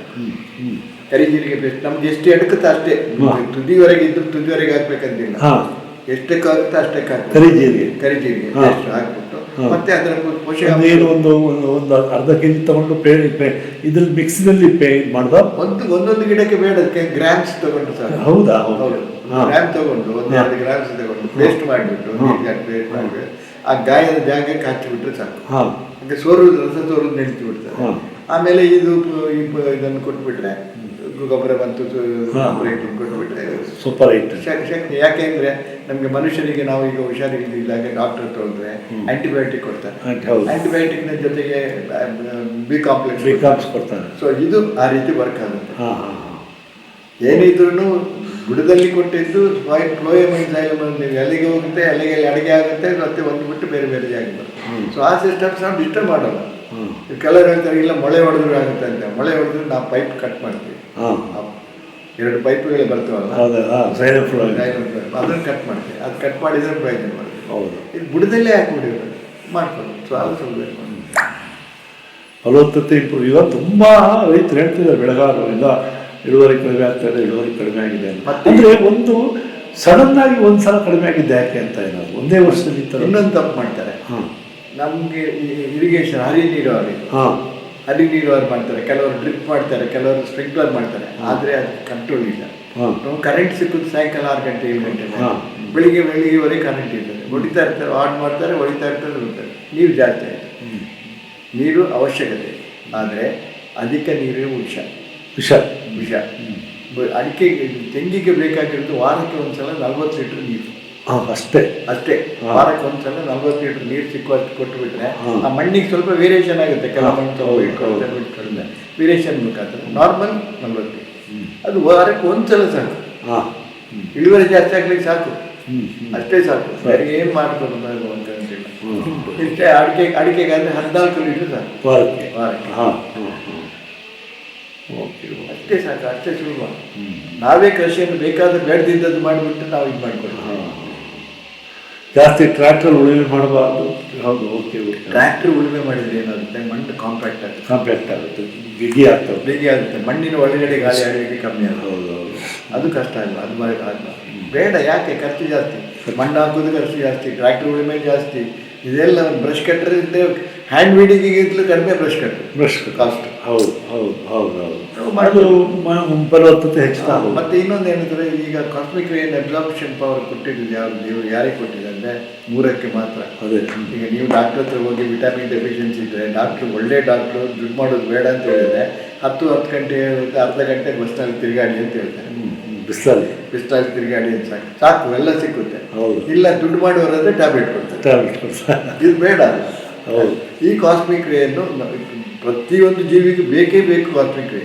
ಕರಿಜೀರಿಗೆ ಪೇಸ್ಟ್ ನಮ್ದು ಎಷ್ಟು ಎಡಕುತ್ತ ಅಷ್ಟೇ. ತುದಿವರೆಗೆ ಇದ್ರೆ ತುದಿವರೆಗೆ ಹಾಕ್ಬೇಕಂತಿಲ್ಲ ಎಷ್ಟು ಎಷ್ಟಕ್ಕೆ ಅಷ್ಟೇ ಅಷ್ಟಕ್ಕೆ ಹಾಕ್ಬೇಕು. ಕರಿ ಜೀರಿಗೆ ಕರಿಜೀರಿಗೆ. ಪೇಸ್ಟ್ ಹಾಕ್ಬಿಟ್ಟು. ಮತ್ತೆ ಅದರ ಪೋಷಕ ಏನು ಒಂದು ಒಂದು ಅರ್ಧ ಕೆ ಜಿ ತಗೊಂಡು ಪೇ ಇದ್ರಲ್ಲಿ ಮಿಕ್ಸಿನಲ್ಲಿ ಪೇ ಮಾಡ್ದ? ಒಂದು ಒಂದೊಂದು ಗಿಡಕ್ಕೆ ಬೇಡ. ಅದಕ್ಕೆ ಗ್ರಾಮ್ಸ್ ತಗೊಂಡು ಸರ್ ಹೌದಾ? ಹೌದು. ಗ್ರಾಮ್ ತಗೊಂಡು ಒಂದು ಹಾ. ಎರಡು ಗ್ರಾಮ್ಸ್ ತಗೊಂಡು ಪೇಸ್ಟ್ ಮಾಡಿಬಿಟ್ಟು ಪೇಸ್ಟ್ ಮಾಡಿಬಿಟ್ಟು ಆ ಗಾಯದ ಜಾಗಕ್ಕೆ ಹಚ್ಚಿಬಿಟ್ರೆ ಸಾಕು. ಹಾಗೆ ಸೋರುದು ರಸ ಸೋರುದು ನಿಲ್ತು ಬಿಡ್ತಾರೆ. ಆಮೇಲೆ ಇದು ಇದನ್ನು ಕೊಟ್ಬಿಟ್ರೆ ಗೊಬ್ಬರ ಬಂತು. ಗೊಬ್ಬರ ಕೊಟ್ಬಿಟ್ರೆ ಸೂಪರ್ ಐಟ್ ಶಕ್ತಿ. ಯಾಕೆ ಯಾಕೆಂದ್ರೆ ನಮ್ಗೆ ಮನುಷ್ಯರಿಗೆ ನಾವು ಈಗ ಡಾಕ್ಟರ್ ಅಂದ್ರೆ ಡಾಕ್ಟರ್ ಹ್ಮ್. ಆಂಟಿಬಯೋಟಿಕ್ ಕೊಡ್ತಾರೆ. ಆಂಟಿಬಯೋಟಿಕ್ನ ಜೊತೆಗೆ ಬಿ ಕಾಂಪ್ಲೆಕ್ಸ್ ಬೇಕಾಪ್ಸ್ ಕೊಡ್ತಾರೆ. ಸೊ ಇದು ಆ ರೀತಿ ವರ್ಕ್ ಆಗುತ್ತೆ. ಏನಿದ್ರು ಬುಡದಲ್ಲಿ ಕೊಟ್ಟಿದ್ದು ನೀವು ಎಲ್ಲಿಗೆ ಹೋಗುತ್ತೆ ಅಲ್ಲಿಗೆ ಅಡಿಗೆ ಆಗುತ್ತೆ ಮತ್ತೆ ಒಂದು ಬಿಟ್ಟು ಬೇರೆ ಬೇರೆ ಜಾಗ ಬರುತ್ತೆ. ಸೊ ಆ ಸಿಸ್ಟಮ್ಸ್ ನಾವು ಡಿಸ್ಟರ್ಬ್ ಮಾಡಲ್ಲ. ಕೆಲವರು ಹೇಳ್ತಾರೆ ಇಲ್ಲ ಮೊಳೆ ಹೊಡೆದ್ರು ಆಗುತ್ತೆ ಅಂತ. ಮಳೆ ಹೊಡೆದ್ರೆ ನಾವು ಪೈಪ್ ಕಟ್ ಮಾಡ್ತೀವಿ. ಹಾ. ಎರಡು ಪೈಪ್ಗಳು ಬರ್ತಾವಲ್ಲ? ಅದನ್ನು ಕಟ್ ಮಾಡ್ತೀವಿ. ಅದು ಕಟ್ ಮಾಡಿದ್ರೆ ಪ್ರಯೋಜನ ಮಾಡ್ತೀವಿ ಹೌದು. ಇದು ಬುಡದಲ್ಲೇ ಹಾಕ್ಬಿಡಿ ಮಾಡ್ಕೊಳ್ಳಿ. ಸಾಲ ಫಲವತ್ತತೆ ಇಂಪ್ರೂವ್ ಈಗ ತುಂಬ ರೈತರು ಹೇಳ್ತಿದ್ದಾರೆ ಬೆಳಗಾವಿಯಿಂದ ಇಳುವರಿ ಕಡಿಮೆ ಆಗ್ತಾ ಇದೆ ಇಳುವರಿ ಕಡಿಮೆ ಆಗಿದೆ ಅಂದ್ರೆ ಒಂದು ಸಡನ್ ಆಗಿ ಒಂದ್ಸಲ ಕಡಿಮೆ ಆಗಿದ್ದೆ ಯಾಕೆ ಅಂತ ಏನಾದ್ರು ಒಂದೇ ವರ್ಷದಲ್ಲಿ ಇನ್ನೊಂದು ತಪ್ಪು ಮಾಡ್ತಾರೆ. ಹಾಂ. ನಮಗೆ ಇರಿಗೇಷನ್ ಹರಿ ನೀರಾವರಿ. ಹಾಂ. ಹರಿ ನೀರಾವರಿ ಮಾಡ್ತಾರೆ. ಕೆಲವರು ಡ್ರಿಪ್ ಮಾಡ್ತಾರೆ ಕೆಲವರು ಸ್ಪ್ರಿಂಕ್ಲರ್ ಮಾಡ್ತಾರೆ. ಆದರೆ ಅದು ಕಂಟ್ರೋಲ್ ಇಲ್ಲ. ಹಾಂ. ನಾವು ಕರೆಂಟ್ ಸಿಕ್ಕುದು ಸಾಯಂಕಾಲ ಆರು ಗಂಟೆ ಏಳು ಗಂಟೆ ಹಾ. ಬೆಳಿಗ್ಗೆ ಬೆಳಿಗ್ಗೆವರೆಗೆ ಕರೆಂಟ್ ಇರ್ತದೆ. ಹೊಡಿತಾ ಇರ್ತಾರೆ ಆನ್ ಮಾಡ್ತಾರೆ ಹೊಡಿತಾ ಇರ್ತಾರೆ ಬಿಡ್ತಾರೆ ನೀರು ಜಾಸ್ತಿ ಆಯ್ತು. ನೀರು ಅವಶ್ಯಕತೆ. ಆದರೆ ಅಧಿಕ ನೀರು ವಿಷ ವಿಷ ವಿಷ ಅಡಿಕೆ ತೆಂಗಿಗೆ ಬೇಕಾಗಿರೋದು ವಾರಕ್ಕೆ ಒಂದ್ಸಲ ನಲ್ವತ್ತು ಲೀಟ್ರ್ ನೀರು. ಅಷ್ಟೇ. ಅಷ್ಟೇ. ವಾರಕ್ಕೆ ಒಂದ್ಸಲ ನಲ್ವತ್ತು ಲೀಟರ್ ನೀರು ಸಿಕ್ಕುವಷ್ಟು ಕೊಟ್ಟು ಬಿಟ್ರೆ ಹಾ. ಆ ಮಣ್ಣಿಗೆ ಸ್ವಲ್ಪ ವೇರಿಯೇಷನ್ ಆಗುತ್ತೆ. ಕೆಲವು ಮಣ್ಣು ಇಟ್ಕೊಳ್ತಾರೆ ವೇರಿಯೇಷನ್ ಮುಖಾಂತರ. ನಾರ್ಮಲ್ ನಲ್ವತ್ತು ಅದು ವಾರಕ್ಕೆ ಒಂದ್ಸಲ ಸಾಕು. ಇಳುವರಿ ಜಾಸ್ತಿ ಆಗ್ಲಿಕ್ಕೆ ಸಾಕು. ಅಷ್ಟೇ ಸಾಕು. ಸರಿ. ಬೇರೆ ಏನು ಅನ್ನೋದು ಅಂತ ಹೇಳಿ. ಇಷ್ಟೇ ಅಡಿಕೆ ಅಡಿಕೆಗಾದ್ರೆ ಹದಿನಾಲ್ಕು ಲೀಟರ್ ಸಾಕು. ವಾರಕ್ಕೆ. ವಾರಕ್ಕೆ. ಅಷ್ಟೇ ಸಾಕು ಅಷ್ಟೇ ಸುಲಭ. ನಾವೇ ಕೃಷಿಯನ್ನು ಬೇಕಾದ್ರೆ ಬೇಡದಿದ್ದದ್ದು ಮಾಡಿಬಿಟ್ಟು ನಾವು ಇದು ಮಾಡ್ಕೊಳ್ತೀವಿ. ಜಾಸ್ತಿ ಟ್ರ್ಯಾಕ್ಟರ್ ಉಳುಮೆ ಮಾಡಬಾರ್ದು. ಹೌದು ಓಕೆ ಟ್ರ್ಯಾಕ್ಟರ್ ಉಳುಮೆ ಮಾಡಿದ್ರೆ ಏನಾಗುತ್ತೆ? ಮಣ್ಣು ಕಾಂಪ್ಯಾಕ್ಟ್ ಆಗುತ್ತೆ. ಕಾಂಪ್ಯಾಕ್ಟ್ ಆಗುತ್ತೆ ಬಿಗಿ ಆಗ್ತದೆ. ಬಿಗಿ ಆಗುತ್ತೆ. ಮಣ್ಣಿನ ಒಳಗಡೆ ಗಾಳಿ ಆಡಲಿಕ್ಕೆ ಕಮ್ಮಿ ಆಗುತ್ತೆ. ಅದು ಕಷ್ಟ ಆಗಲ್ಲ ಅದು ಮಾಡಿ ಆಗಲ್ಲ ಬೇಡ ಯಾಕೆ? ಖರ್ಚು ಜಾಸ್ತಿ. ಮಣ್ಣು ಹಾಕೋದು ಖರ್ಚು ಜಾಸ್ತಿ ಟ್ರ್ಯಾಕ್ಟರ್ ಉಳುಮೆ ಜಾಸ್ತಿ. ಇದೆಲ್ಲ ಬ್ರಷ್ ಕಟ್ಟರ್ ಇದ್ದರೆ ಹ್ಯಾಂಡ್ ವೀಡಿಂಗಿಗಿಂತಲೂ ಕಡಿಮೆ ಬ್ರಷ್ ಕಟ್ಟರ್ ಬ್ರಷ್ ಕಾಸ್ಟ್ ಹೌದು ಹೌದು ಹೌದು ಹೌದು. ಅದು ಫಲವತ್ತತೆ ಹೆಚ್ಚುತ್ತಾ ಮತ್ತೆ ಇನ್ನೊಂದು ಏನಂದ್ರೆ ಈಗ ಕಾಸ್ಮಿಕ್ ರೇನ್ ಅಬ್ಸಾರ್ಪ್ಷನ್ ಪವರ್ ಕೊಟ್ಟಿದ್ದು ಯಾರು ದೇವರು ಯಾರಿಗೆ ಕೊಟ್ಟಿದೆ ಅಂದ್ರೆ ಮೂರಕ್ಕೆ ಮಾತ್ರ. ಅದೇ. ಈಗ ನೀವು ಡಾಕ್ಟರ್ ಹತ್ರ ಹೋಗಿ ವಿಟಮಿನ್ ಡೆಫಿಷಿಯನ್ಸಿ ಇದ್ದರೆ ಡಾಕ್ಟ್ರು ಒಳ್ಳೆ ಡಾಕ್ಟ್ರು ದುಡ್ಡು ಮಾಡೋದು ಬೇಡ ಅಂತ ಹೇಳಿದ್ರೆ ಹತ್ತು ಹತ್ತು ಗಂಟೆ ಅರ್ಧ ಗಂಟೆ ಬಸ್ನಲ್ಲಿ ತಿರುಗಾಡಿ ಅಂತ ಹೇಳ್ತಾರೆ. ಬಿಸ್ತಲ್ಲಿ ಬಿಸ್ಲಾಗಿ ತಿರುಗಾಡಿ ಅಂತ ಸಾಕು. ಸಾಕು ಎಲ್ಲ ಸಿಕ್ಕುತ್ತೆ. ಹೌದು. ಇಲ್ಲ ದುಡ್ಡು ಮಾಡುವವರಾದ್ರೆ ಟ್ಯಾಬ್ಲೆಟ್ ಕೊಡ್ತಾರೆ. ಟ್ಯಾಬ್ಲೆಟ್ ಕೊಡ್ತಾರೆ. ಇದು ಬೇಡ ಹೌದು. ಈ ಕಾಸ್ಮಿಕ್ ರೇಯನ್ನು ಪ್ರತಿಯೊಂದು ಜೀವಿಗೂ ಬೇಕೇ ಬೇಕು ಕಾಸ್ಮಿಕ್ ರೇ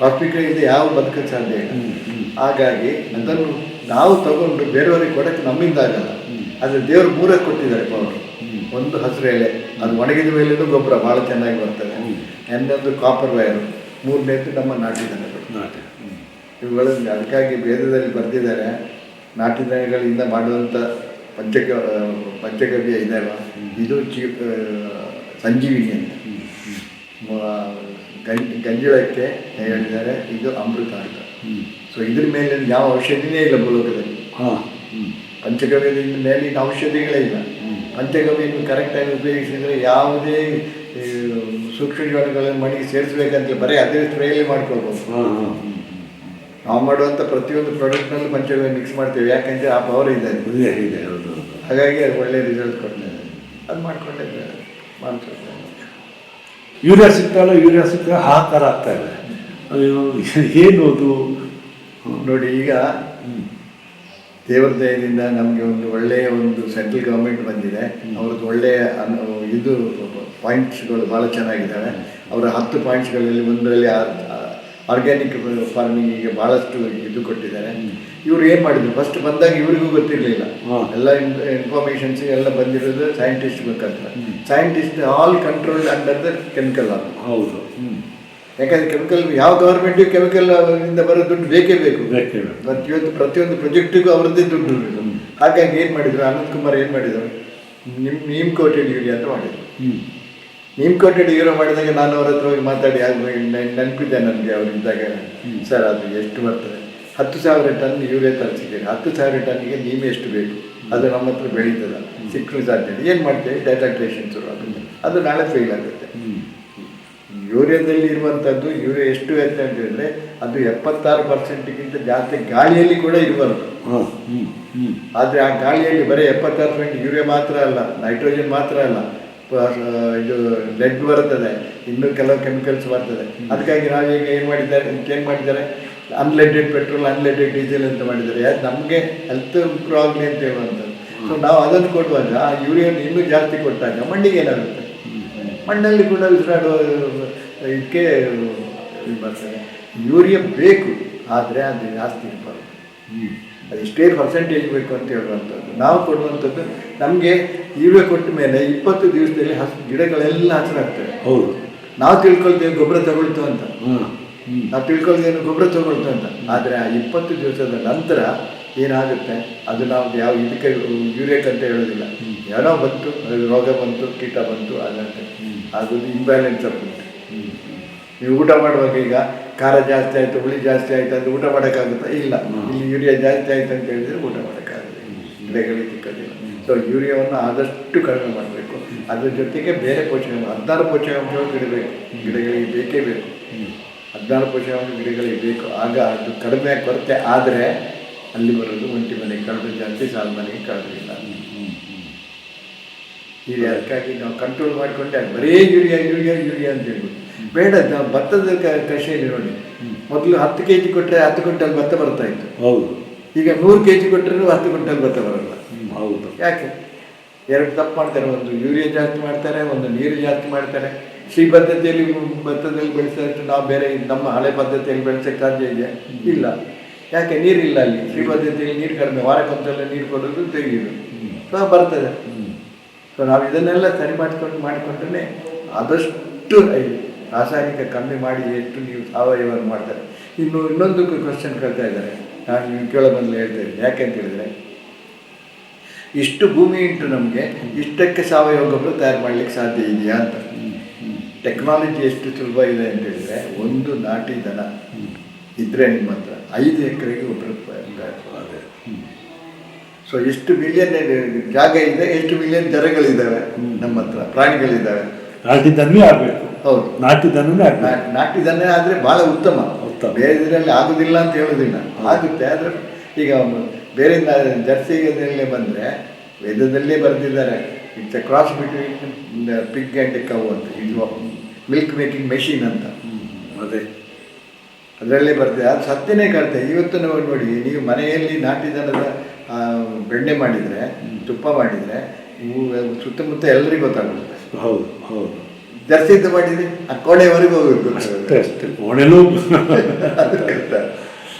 ಕಾಸ್ಮಿಕ್ ರೇ ಇದೆ ಯಾವ ಬದುಕಕ್ಕೆ ಸಾಧ್ಯ ಇಲ್ಲ. ಹಾಗಾಗಿ ಅದನ್ನು ನಾವು ತಗೊಂಡು ಬೇರೆಯವರಿಗೆ ಕೊಡಕ್ಕೆ ನಮ್ಮಿಂದ ಆಗಲ್ಲ. ಆದರೆ ದೇವರು ಮೂರಕ್ಕೆ ಕೊಟ್ಟಿದ್ದಾರೆ ಪವರ್ ಒಂದು ಹಸಿರು ಎಲೆ ಅದು ಒಣಗಿದ ಮೇಲೆನೂ ಗೊಬ್ಬರ ಭಾಳ ಚೆನ್ನಾಗಿ ಬರ್ತದೆ. ಎಂದೊಂದು ಕಾಪರ್ ವೈರು ಮೂರನೇದು ನಮ್ಮ ನಾಟಿ ದನಗಳು ಇವುಗಳು ಅದಕ್ಕಾಗಿ ಭೇದದಲ್ಲಿ ಬರೆದಿದ್ದಾರೆ. ನಾಟಿ ದನಗಳಿಂದ ಮಾಡುವಂಥ ಪಂಚಕ ಪಂಚಗವ್ಯ ಇದೆಯಲ್ಲ ಇದು ಚೀ ಸಂಜೀವಿನಿ ಅಂತ. ಗಂಜಿ ಗಂಜಳಕ್ಕೆ ಹೇಳಿದ್ದಾರೆ ಇದು ಅಮೃತ ಅಂತ. ಸೊ ಇದ್ರ ಮೇಲೆ ಯಾವ ಔಷಧಿನೇ ಇಲ್ಲ ಭೂಲೋಕದಲ್ಲಿ. ಪಂಚಗವ್ಯದ ಮೇಲೆ ಮೇಲಿನ ಔಷಧಿಗಳೇ ಇಲ್ಲ. ಪಂಚಗವ್ಯನ್ನು ಕರೆಕ್ಟಾಗಿ ಉಪಯೋಗಿಸಿದರೆ ಯಾವುದೇ ಸೂಕ್ಷ್ಮ ಜೀವನಗಳನ್ನು ಮಡಿಗೆ ಸೇರಿಸ್ಬೇಕಂತ ಬರೀ ಅದೇ ಸ್ಪ್ರೇಯಲ್ಲಿ ಮಾಡ್ಕೊಳ್ಬೋದು. ಹಾ ಹಾ. ನಾವು ಮಾಡುವಂಥ ಪ್ರತಿಯೊಂದು ಪ್ರಾಡಕ್ಟ್ನಲ್ಲೂ ಪಂಚಗವ್ಯ ಮಿಕ್ಸ್ ಮಾಡ್ತೇವೆ. ಯಾಕೆಂದರೆ ಆ ಪವರ್ ಇದೆ. ಇದೆ. ಹಾಗಾಗಿ ಅದು ಒಳ್ಳೆ ರಿಸಲ್ಟ್ ಕೊಡ್ತಾ ಅದು ಮಾಡ್ಕೊಂಡಿದ್ದೆ ಮಾಡ್ತಾರೆ. ಯೂರಿಯಾ ಸಿಗ್ತಾಯಿಲ್ಲ ಯೂರಿಯಾ ಸಿಗ್ತಾ ಥರ ಆಗ್ತಾ ಇದೆ. ಏನು ಅದು ನೋಡಿ ಈಗ ದೇವರ ದಯದಿಂದ ನಮಗೆ ಒಂದು ಒಳ್ಳೆಯ ಒಂದು ಸೆಂಟ್ರಲ್ ಗೌರ್ಮೆಂಟ್ ಬಂದಿದೆ. ಅವ್ರದ್ದು ಒಳ್ಳೆಯ ಇದು ಪಾಯಿಂಟ್ಸ್ಗಳು ಭಾಳ ಚೆನ್ನಾಗಿದ್ದಾವೆ. ಅವರ ಹತ್ತು ಪಾಯಿಂಟ್ಸ್ಗಳಲ್ಲಿ ಒಂದರಲ್ಲಿ ಆರ್ಗ್ಯಾನಿಕ್ ಫಾರ್ಮಿಂಗಿಗೆ ಭಾಳಷ್ಟು ಇದು ಕೊಟ್ಟಿದ್ದಾರೆ. ಇವರು ಏನು ಮಾಡಿದ್ರು? ಫಸ್ಟ್ ಬಂದಾಗ ಇವರಿಗೂ ಗೊತ್ತಿರಲಿಲ್ಲ. ಎಲ್ಲ ಇನ್ಫಾರ್ಮೇಶನ್ಸ್ ಎಲ್ಲ ಬಂದಿರೋದು ಸೈಂಟಿಸ್ಟ್ ಮುಖಾಂತರ scientist all control under the chemical ಆಗ ಹೌದು. ಯಾಕಂದ್ರೆ ಕೆಮಿಕಲ್ ಯಾವ ಗೌರ್ಮೆಂಟಿಗೆ ಕೆಮಿಕಲ್ ಇಂದ ಬರೋ ದುಡ್ಡು ಬೇಕೇ ಬೇಕು. ಪ್ರತಿಯೊಂದು ಪ್ರತಿಯೊಂದು ಪ್ರೊಜೆಕ್ಟಿಗೂ ಅವರದ್ದೇ ದುಡ್ಡು. ಹಾಗಾಗಿ ಏನು ಮಾಡಿದ್ರು? ಅನಂತ್ ಕುಮಾರ್ ಏನು ಮಾಡಿದ್ರು? ನಿಮ್ ನೀಮ್ ಕೋಟೆಡ್ ಯೂರಿಯಾ ಅಂತ ಮಾಡಿದ್ರು. ನೀಮ್ ಕೋಟೆಡ್ ಯೂರಿಯಾ ಮಾಡಿದಾಗ ನಾನು ಅವ್ರ ಹತ್ರ ಹೋಗಿ ಮಾತಾಡಿ ಆಗ ನೆನಪಿದೆ ನನಗೆ ಅವರಿದ್ದಾಗ ಸರ್ ಅದು ಎಷ್ಟು ಬರ್ತದೆ? ಹತ್ತು ಸಾವಿರ ಟನ್ ಯೂರಿಯಾ ತರಿಸಿದ್ದೇನೆ ಹತ್ತು ಸಾವಿರ ಟನ್ನಿಗೆ ನೀಮೆ ಎಷ್ಟು ಬೇಕು? ಅದು ನಮ್ಮ ಹತ್ರ ಬೆಳೀತದ. ಸಿಕ್ಕಲು ಸಾಧ್ಯ ಏನು ಮಾಡ್ತೇವೆ ಡೈಲಾಕ್ಟ್ರೇಷನ್ ಶುರು ಆಗುತ್ತೆ. ಅದು ನಾಳೆ ಫೇಲ್ ಆಗುತ್ತೆ. ಯೂರಿಯಾದಲ್ಲಿ ಇರುವಂಥದ್ದು ಯೂರಿಯಾ ಎಷ್ಟು ಅಂತ ಹೇಳಿದ್ರೆ ಅದು ಎಪ್ಪತ್ತಾರು ಪರ್ಸೆಂಟ್ಗಿಂತ ಜಾಸ್ತಿ ಗಾಳಿಯಲ್ಲಿ ಕೂಡ ಇರಬಾರ್ದು. ಆದರೆ ಆ ಗಾಳಿಯಲ್ಲಿ ಬರೀ ಎಪ್ಪತ್ತಾರು ಪರ್ಸೆಂಟ್ ಯೂರಿಯಾ ಮಾತ್ರ ಅಲ್ಲ ನೈಟ್ರೋಜನ್ ಮಾತ್ರ ಅಲ್ಲ. ಇದು ಲೆಡ್ ಬರ್ತದೆ. ಇನ್ನೂ ಕೆಲವು ಕೆಮಿಕಲ್ಸ್ ಬರ್ತದೆ. ಅದಕ್ಕಾಗಿ ನಾವೀಗ ಏನು ಮಾಡಿದ್ದಾರೆ? ಏನು ಮಾಡಿದ್ದಾರೆ? ಅನ್ಲೆಟೆಡ್ ಪೆಟ್ರೋಲ್ ಅನ್ಲೆಡೆಡ್ ಡೀಸೆಲ್ ಅಂತ ಮಾಡಿದ್ದಾರೆ. ನಮಗೆ ಹೆಲ್ತ್ ಇಂಪ್ರೂವ್ ಆಗಲಿ ಅಂತ. ಹೇಳುವಂಥದ್ದು ಸೊ ನಾವು ಅದನ್ನು ಕೊಡುವಾಗ ಆ ಯೂರಿಯಾನ ಇನ್ನೂ ಜಾಸ್ತಿ ಕೊಟ್ಟಾಗ ಮಣ್ಣಿಗೆ ಏನಾಗುತ್ತೆ? ಮಣ್ಣಲ್ಲಿ ಕೂಡ ಉಸಿರಾಡುವ ಇದಕ್ಕೆ ಇದು ಬರ್ತದೆ ಯೂರಿಯಾ ಬೇಕು ಆದರೆ ಅದು ಜಾಸ್ತಿ ಇರಬಾರ್ದು. ಅದು ಇಷ್ಟೇ ಪರ್ಸೆಂಟೇಜ್ ಬೇಕು ಅಂತ ಹೇಳುವಂಥದ್ದು. ನಾವು ಕೊಡುವಂಥದ್ದು ನಮಗೆ ಯೂರಿಯಾ ಕೊಟ್ಟ ಮೇಲೆ ಇಪ್ಪತ್ತು ದಿವಸದಲ್ಲಿ ಹಸ್ ಗಿಡಗಳೆಲ್ಲ ಹಸಿರಾಗ್ತವೆ. ಹೌದು. ನಾವು ತಿಳ್ಕೊಳ್ತೇವೆ ಗೊಬ್ಬರ ತಗೊಳ್ತು ಅಂತ. ಹಾ, ಹ್ಮ್. ನಾವು ತಿಳ್ಕೊಳ್ಳೋದೇನು ಗೊಬ್ಬರ ತಗೊಳ್ತು ಅಂತ. ಆದರೆ ಆ ಇಪ್ಪತ್ತು ದಿವಸದ ನಂತರ ಏನಾಗುತ್ತೆ? ಅದು ನಾವು ಯಾವ ಇದಕ್ಕೆ ಯೂರಿಯಕ್ ಅಂತ ಹೇಳೋದಿಲ್ಲ. ಏನೋ ಬಂತು ಅದು ರೋಗ ಬಂತು ಕೀಟ ಬಂತು ಅದಂತೆ ಅದು ಇಂಬ್ಯಾಲೆನ್ಸ್ ಆಗ್ಬಿಟ್ಟು ನೀವು ಊಟ ಮಾಡುವಾಗ ಈಗ ಖಾರ ಜಾಸ್ತಿ ಆಯಿತು ಹುಳಿ ಜಾಸ್ತಿ ಆಯಿತು ಅಂತ ಊಟ ಮಾಡೋಕ್ಕಾಗುತ್ತಾ? ಇಲ್ಲ. ಇಲ್ಲಿ ಯೂರಿಯಾ ಜಾಸ್ತಿ ಆಯಿತು ಅಂತ ಹೇಳಿದರೆ ಊಟ ಮಾಡೋಕ್ಕಾಗುತ್ತೆ ಗಿಡಗಳಿಗೆ ಸಿಕ್ಕೋದಿಲ್ಲ ಸೊ ಯೂರಿಯಾವನ್ನು ಆದಷ್ಟು ಕಡಿಮೆ ಮಾಡಬೇಕು. ಅದ್ರ ಜೊತೆಗೆ ಬೇರೆ ಪೋಷಕಾಂಶ ಹದಿನಾರು ಪೋಷಕಾಂಶಗಳು ಗಿಡಬೇಕು ಗಿಡಗಳಿಗೆ ಬೇಕೇ ಬೇಕು. ಹದಿನಾರು ಪೋಷಕಾಂಶ ಗಿಡಗಳಿಗೆ ಬೇಕು. ಆಗ ಅದು ಕಡಿಮೆ ಕೊರತೆ ಆದರೆ ಅಲ್ಲಿ ಬರೋದು ಒಂಟಿ ಮನೆಗೆ ಕಳೆದು ಜಾಸ್ತಿ ಸಾಲ ಮನೆಗೆ ಕಳೆದಿಲ್ಲ ಇದು ಅದಕ್ಕಾಗಿ ನಾವು ಕಂಟ್ರೋಲ್ ಮಾಡಿಕೊಂಡೆ ಬರೀ ಯೂರಿಯಾ ಯೂರಿಯಾ ಯೂರಿಯಾ ಅಂತ ಹೇಳ್ಬೋದು. ಬೇಡ ನಾವು ಭತ್ತದ ಕಷೆಯಲ್ಲಿ ನೋಡಿ. ಮೊದಲು ಹತ್ತು ಕೆ ಜಿ ಕೊಟ್ಟರೆ ಹತ್ತು ಕ್ವಿಂಟಲ್ ಭತ್ತ ಬರ್ತಾ ಇತ್ತು. ಹೌದು. ಈಗ ನೂರು ಕೆ ಜಿ ಕೊಟ್ಟರೂ ಹತ್ತು ಕ್ವಿಂಟಲ್ ಭತ್ತ ಬರಲ್ಲ. ಹೌದು. ಯಾಕೆ? ಎರಡು ತಪ್ಪು ಮಾಡ್ತಾರೆ. ಒಂದು ಯೂರಿಯಾ ಜಾಸ್ತಿ ಮಾಡ್ತಾರೆ ಒಂದು ನೀರು ಜಾಸ್ತಿ ಮಾಡ್ತಾರೆ. ಶ್ರೀ ಪದ್ಧತಿಯಲ್ಲಿ ಭತ್ತದಲ್ಲಿ ಬೆಳೆಸಿದಷ್ಟು ನಾವು ಬೇರೆ ನಮ್ಮ ಹಳೆ ಪದ್ಧತಿಯಲ್ಲಿ ಬೆಳೆಸೋಕ್ಕೆ ಸಾಧ್ಯ ಇದೆ. ಇಲ್ಲ. ಯಾಕೆ? ನೀರಿಲ್ಲ ಅಲ್ಲಿ. ಶ್ರೀ ಪದ್ಧತಿಯಲ್ಲಿ ನೀರು ಕಡಿಮೆ. ವಾರಕ್ಕೊಂದ್ಸಲ ನೀರು ಕೊಡೋದು ತೆಗೆಯೋದು ಸೊ ಬರ್ತದೆ. ಸೊ ನಾವು ಇದನ್ನೆಲ್ಲ ಸರಿ ಮಾಡಿಕೊಂಡು ಮಾಡಿಕೊಂಡ್ರೆ ಆದಷ್ಟು ರಾಸಾಯನಿಕ ಕಮ್ಮಿ ಮಾಡಿ ಎಷ್ಟು ನೀವು ಸಾವಯವ ಮಾಡ್ತಾರೆ. ಇನ್ನು ಇನ್ನೊಂದು ಕ್ವಶನ್ ಕೇಳ್ತಾ ಇದ್ದಾರೆ. ನಾನು ನೀವು ಕೇಳೋ ಮೊದಲು ಹೇಳ್ತಾ ಇದ್ದೀನಿ. ಯಾಕೆ ಅಂತ ಹೇಳಿದ್ರೆ ಇಷ್ಟು ಭೂಮಿ ಇಂಟು ನಮಗೆ ಇಷ್ಟಕ್ಕೆ ಸಾವಯವ ಗೊಬ್ಬರ ತಯಾರು ಮಾಡಲಿಕ್ಕೆ ಸಾಧ್ಯ ಇದೆಯಾ ಅಂತ. ಟೆಕ್ನಾಲಜಿ ಎಷ್ಟು ಸುಲಭ ಇದೆ ಅಂತ ಹೇಳಿದ್ರೆ ಒಂದು ನಾಟಿ ದನ ಇದ್ರೆ ನಿಮ್ಮ ಹತ್ರ ಐದು ಎಕರೆಗೆ ಒಬ್ಬರು ಅದೇ. ಸೊ ಎಷ್ಟು ಮಿಲಿಯನ್ ಜಾಗ ಇದೆ ಎಷ್ಟು ಮಿಲಿಯನ್ ಜನಗಳಿದ್ದಾವೆ ನಮ್ಮ ಹತ್ರ ಪ್ರಾಣಿಗಳಿದ್ದಾವೆ ನಾಟಿ ದನವೇ ಆಗಬೇಕು. ಹೌದು. ನಾಟಿ ದನವೇ ಆಗ್ಬೇಕು. ನಾಟಿ ದನ ಆದರೆ ಭಾಳ ಉತ್ತಮ. ಉತ್ತಮ. ಬೇರೆ ಇದರಲ್ಲಿ ಆಗೋದಿಲ್ಲ ಅಂತ ಹೇಳೋದಿಲ್ಲ. ಆಗುತ್ತೆ ಆದರೆ ಈಗ ಬೇರೆ ಜರ್ಸಿ ಇದರಲ್ಲೇ ಬಂದರೆ ವೇದದಲ್ಲೇ ಬರೆದಿದ್ದಾರೆ. It's a cross between pig and cow ಅಂತ ಇದು ಮಿಲ್ಕ್ ಮೇಕಿಂಗ್ ಮೆಷಿನ್ ಅಂತ. ಅದೇ. ಅದರಲ್ಲೇ ಬರ್ತದೆ. ಅದು ಸತ್ಯನೇ ಕಾಣ್ತದೆ ಇವತ್ತು ನಾವು ನೋಡಿ ನೀವು ಮನೆಯಲ್ಲಿ ನಾಟಿ ದನದ ಬೆಣ್ಣೆ ಮಾಡಿದರೆ ತುಪ್ಪ ಮಾಡಿದರೆ ಸುತ್ತಮುತ್ತ ಎಲ್ಲರಿಗೂ ಗೊತ್ತಾಗುತ್ತೆ ಹೌದು ಹೌದು. ಜರ್ಸಿದ್ದು ಮಾಡಿದ್ರೆ? ಆ ಕೋಣೆವರೆಗೂ ಹೋಗಬೇಕು. ಕೋಣೆನೂ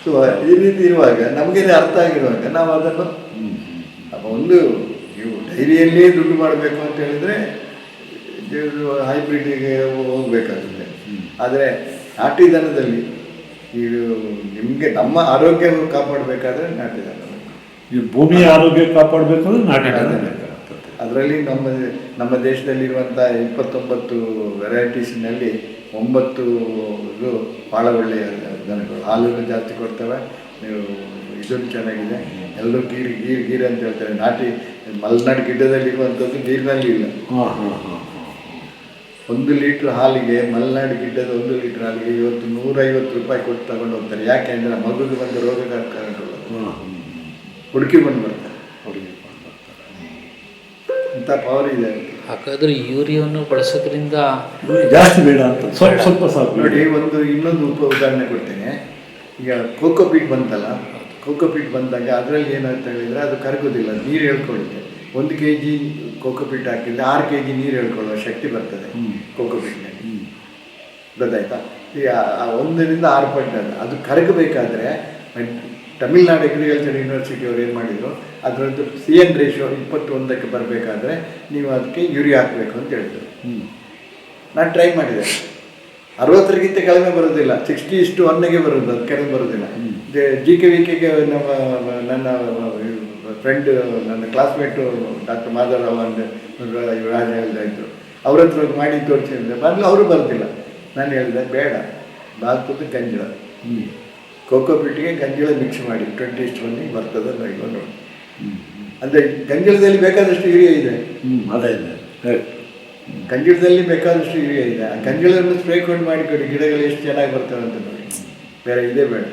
ಸೊ ಈ ರೀತಿ ಇರುವಾಗ ನಮಗೇನೆ ಅರ್ಥ ಆಗಿರುವಾಗ ನಾವು ಅದನ್ನು ಅಪ್ಪ ಒಂದು ನೀವು ಡೈರಿಯಲ್ಲೇ ದುಡ್ಡು ಮಾಡಬೇಕು ಅಂತ ಹೇಳಿದ್ರೆ ಹೈಬ್ರಿಡ್ಗೆ ಹೋಗ್ಬೇಕಾಗುತ್ತೆ. ಆದರೆ ನಾಟಿ ದನದಲ್ಲಿ ಇದು ನಿಮಗೆ ನಮ್ಮ ಆರೋಗ್ಯ ಕಾಪಾಡಬೇಕಾದ್ರೆ ನಾಟಿ ದನ. ಈ ಭೂಮಿಯ ಆರೋಗ್ಯ ಕಾಪಾಡಬೇಕಂದ್ರೆ ನಾಟಿ ದನ ಅದರಲ್ಲಿ ನಮ್ಮ ನಮ್ಮ ದೇಶದಲ್ಲಿರುವಂಥ ಇಪ್ಪತ್ತೊಂಬತ್ತು ವೆರೈಟೀಸ್ನಲ್ಲಿ ಒಂಬತ್ತು ಇದು ಭಾಳ ಒಳ್ಳೆಯ ದನಗಳು. ಹಾಲು ಜಾಸ್ತಿ ಕೊಡ್ತವೆ. ನೀವು ಇದೊಂದು ಚೆನ್ನಾಗಿದೆ. ಎಲ್ಲರೂ ಗೀರ್ ಗೀರ್ ಗೀರ್ ಅಂತ ಹೇಳ್ತಾರೆ. ನಾಟಿ ಮಲೆನಾಡು ಗಿಡ್ಡದಲ್ಲಿರುವಂಥದ್ದು ನೀರಿನಲ್ಲಿ ಇಲ್ಲ ಹಾಂ ಹಾಂ ಹಾಂ. ಒಂದು ಲೀಟ್ರ್ ಹಾಲಿಗೆ ಮಲೆನಾಡು ಗಿಡ್ಡದ ಒಂದು ಲೀಟ್ರ್ ಹಾಲಿಗೆ ಇವತ್ತು ನೂರೈವತ್ತು ರೂಪಾಯಿ ಕೊಟ್ಟು ತಗೊಂಡು ಹೋಗ್ತಾರೆ. ಯಾಕೆ ಅಂದರೆ ಮಗುಗೆ ಬಂದು ರೋಗ ಕಾರಣಗಳು ಹುಡುಕಿ ಹುಡುಕಿಕೊಂಡು ಬರ್ತಾರೆ. ಅಂತ ಪವರ್ ಇದೆ ಹಾಗಾದ್ರೆ ಯೂರಿಯಾವನ್ನು ಬಳಸೋದ್ರಿಂದ ಜಾಸ್ತಿ ಬೇಡ ಅಂತ. ಸ್ವಲ್ಪ ಸ್ವಲ್ಪ ಸಾಕು. ನೋಡಿ ಒಂದು ಇನ್ನೊಂದು ಉಪ ಉದಾಹರಣೆ ಕೊಡ್ತೇನೆ. ಈಗ ಕೋಕೋ ಪೀಟ್ ಬಂತಲ್ಲ ಕೋಕೋ ಪೀಟ್ ಬಂದಾಗ ಅದರಲ್ಲಿ ಏನಾಗ್ತಾ ಹೇಳಿದರೆ ಅದು ಕರಗೋದಿಲ್ಲ ನೀರು ಹೇಳ್ಕೊಳ್ಳುತ್ತೆ ಒಂದು ಕೆ ಜಿ ಕೋಕೋ ಪೀಟ್ ಹಾಕಿದ್ರೆ ಆರು ಕೆ ಜಿ ನೀರು ಹೇಳ್ಕೊಳ್ಳುವ ಶಕ್ತಿ ಬರ್ತದೆ ಹ್ಮ್. ಕೋಕೋ ಪೀಟ್ನಲ್ಲಿ ಗೊತ್ತಾಯ್ತಾ? ಈಗ ಆ ಒಂದರಿಂದ ಆರು ಪಾಯಿಂಟ್ ಅದು. ಅದು ಕರಗಬೇಕಾದ್ರೆ ತಮಿಳ್ನಾಡು ಅಗ್ರಿಕಲ್ಚರ್ ಯೂನಿವರ್ಸಿಟಿ ಅವ್ರು ಏನು ಮಾಡಿದರು? ಅದರದ್ದು ಸಿ ಎನ್ ರೇಷಿಯೋ ಇಪ್ಪತ್ತೊಂದಕ್ಕೆ ಬರಬೇಕಾದ್ರೆ ನೀವು ಅದಕ್ಕೆ ಯೂರಿಯಾ ಹಾಕಬೇಕು ಅಂತ ಹೇಳಿದ್ರು. ಹ್ಞೂ ನಾನು ಟ್ರೈ ಮಾಡಿದೆ. ಅರವತ್ತರಿಗಿಂತ ಕಡಿಮೆ ಬರೋದಿಲ್ಲ. ಸಿಕ್ಸ್ಟಿ ಇಷ್ಟು ಒನ್ಗೆ ಬರೋದು ಅದು ಕಡಿಮೆ ಬರೋದಿಲ್ಲ. ಜಿ ಕೆ ವಿ ಕೆಗೆ ನಮ್ಮ ನನ್ನ ಫ್ರೆಂಡ್ ನನ್ನ ಕ್ಲಾಸ್ಮೇಟು ಡಾಕ್ಟರ್ ಮಾಧವರಾವ್ ಅಂದರೆ ರಾಜ ಹೇಳ್ತಾ ಇದ್ರು. ಅವ್ರ ಹತ್ರ ಹೋಗಿ ಮಾಡಿ ಅಂದರೆ ಬಂದು ಅವರು ಬರ್ತಿಲ್ಲ. ನಾನು ಹೇಳಿದೆ ಬೇಡ ಬಾಲ್ತದ್ದು ಗಂಜಳ. ಹ್ಞೂ ಕೋಕೋ ಪಿಟ್ಟಿಗೆ ಗಂಜಳ ಮಿಕ್ಸ್ ಮಾಡಿ ಟ್ವೆಂಟಿ ಇಷ್ಟು ಒನ್ನಿಗೆ ಬರ್ತದೆ ನಾವು ನೋಡಿ. ಅಂದರೆ ಗಂಜಳದಲ್ಲಿ ಬೇಕಾದಷ್ಟು ಹಿರಿಯ ಇದೆ. ಹ್ಞೂ ಅದೇ ಇದೆ ಗಂಜಳದಲ್ಲಿ ಬೇಕಾದಷ್ಟು ಹಿರಿಯ ಇದೆ. ಆ ಗಂಜಳನ್ನು ಸ್ಪ್ರೇ ಕೊಂಡು ಮಾಡಿಕೊಡಿ ಗಿಡಗಳು ಎಷ್ಟು ಚೆನ್ನಾಗಿ ಬರ್ತವೆ ಅಂತ ನೋಡಿ. ಬೇರೆ ಇದೇ ಬೇಡ.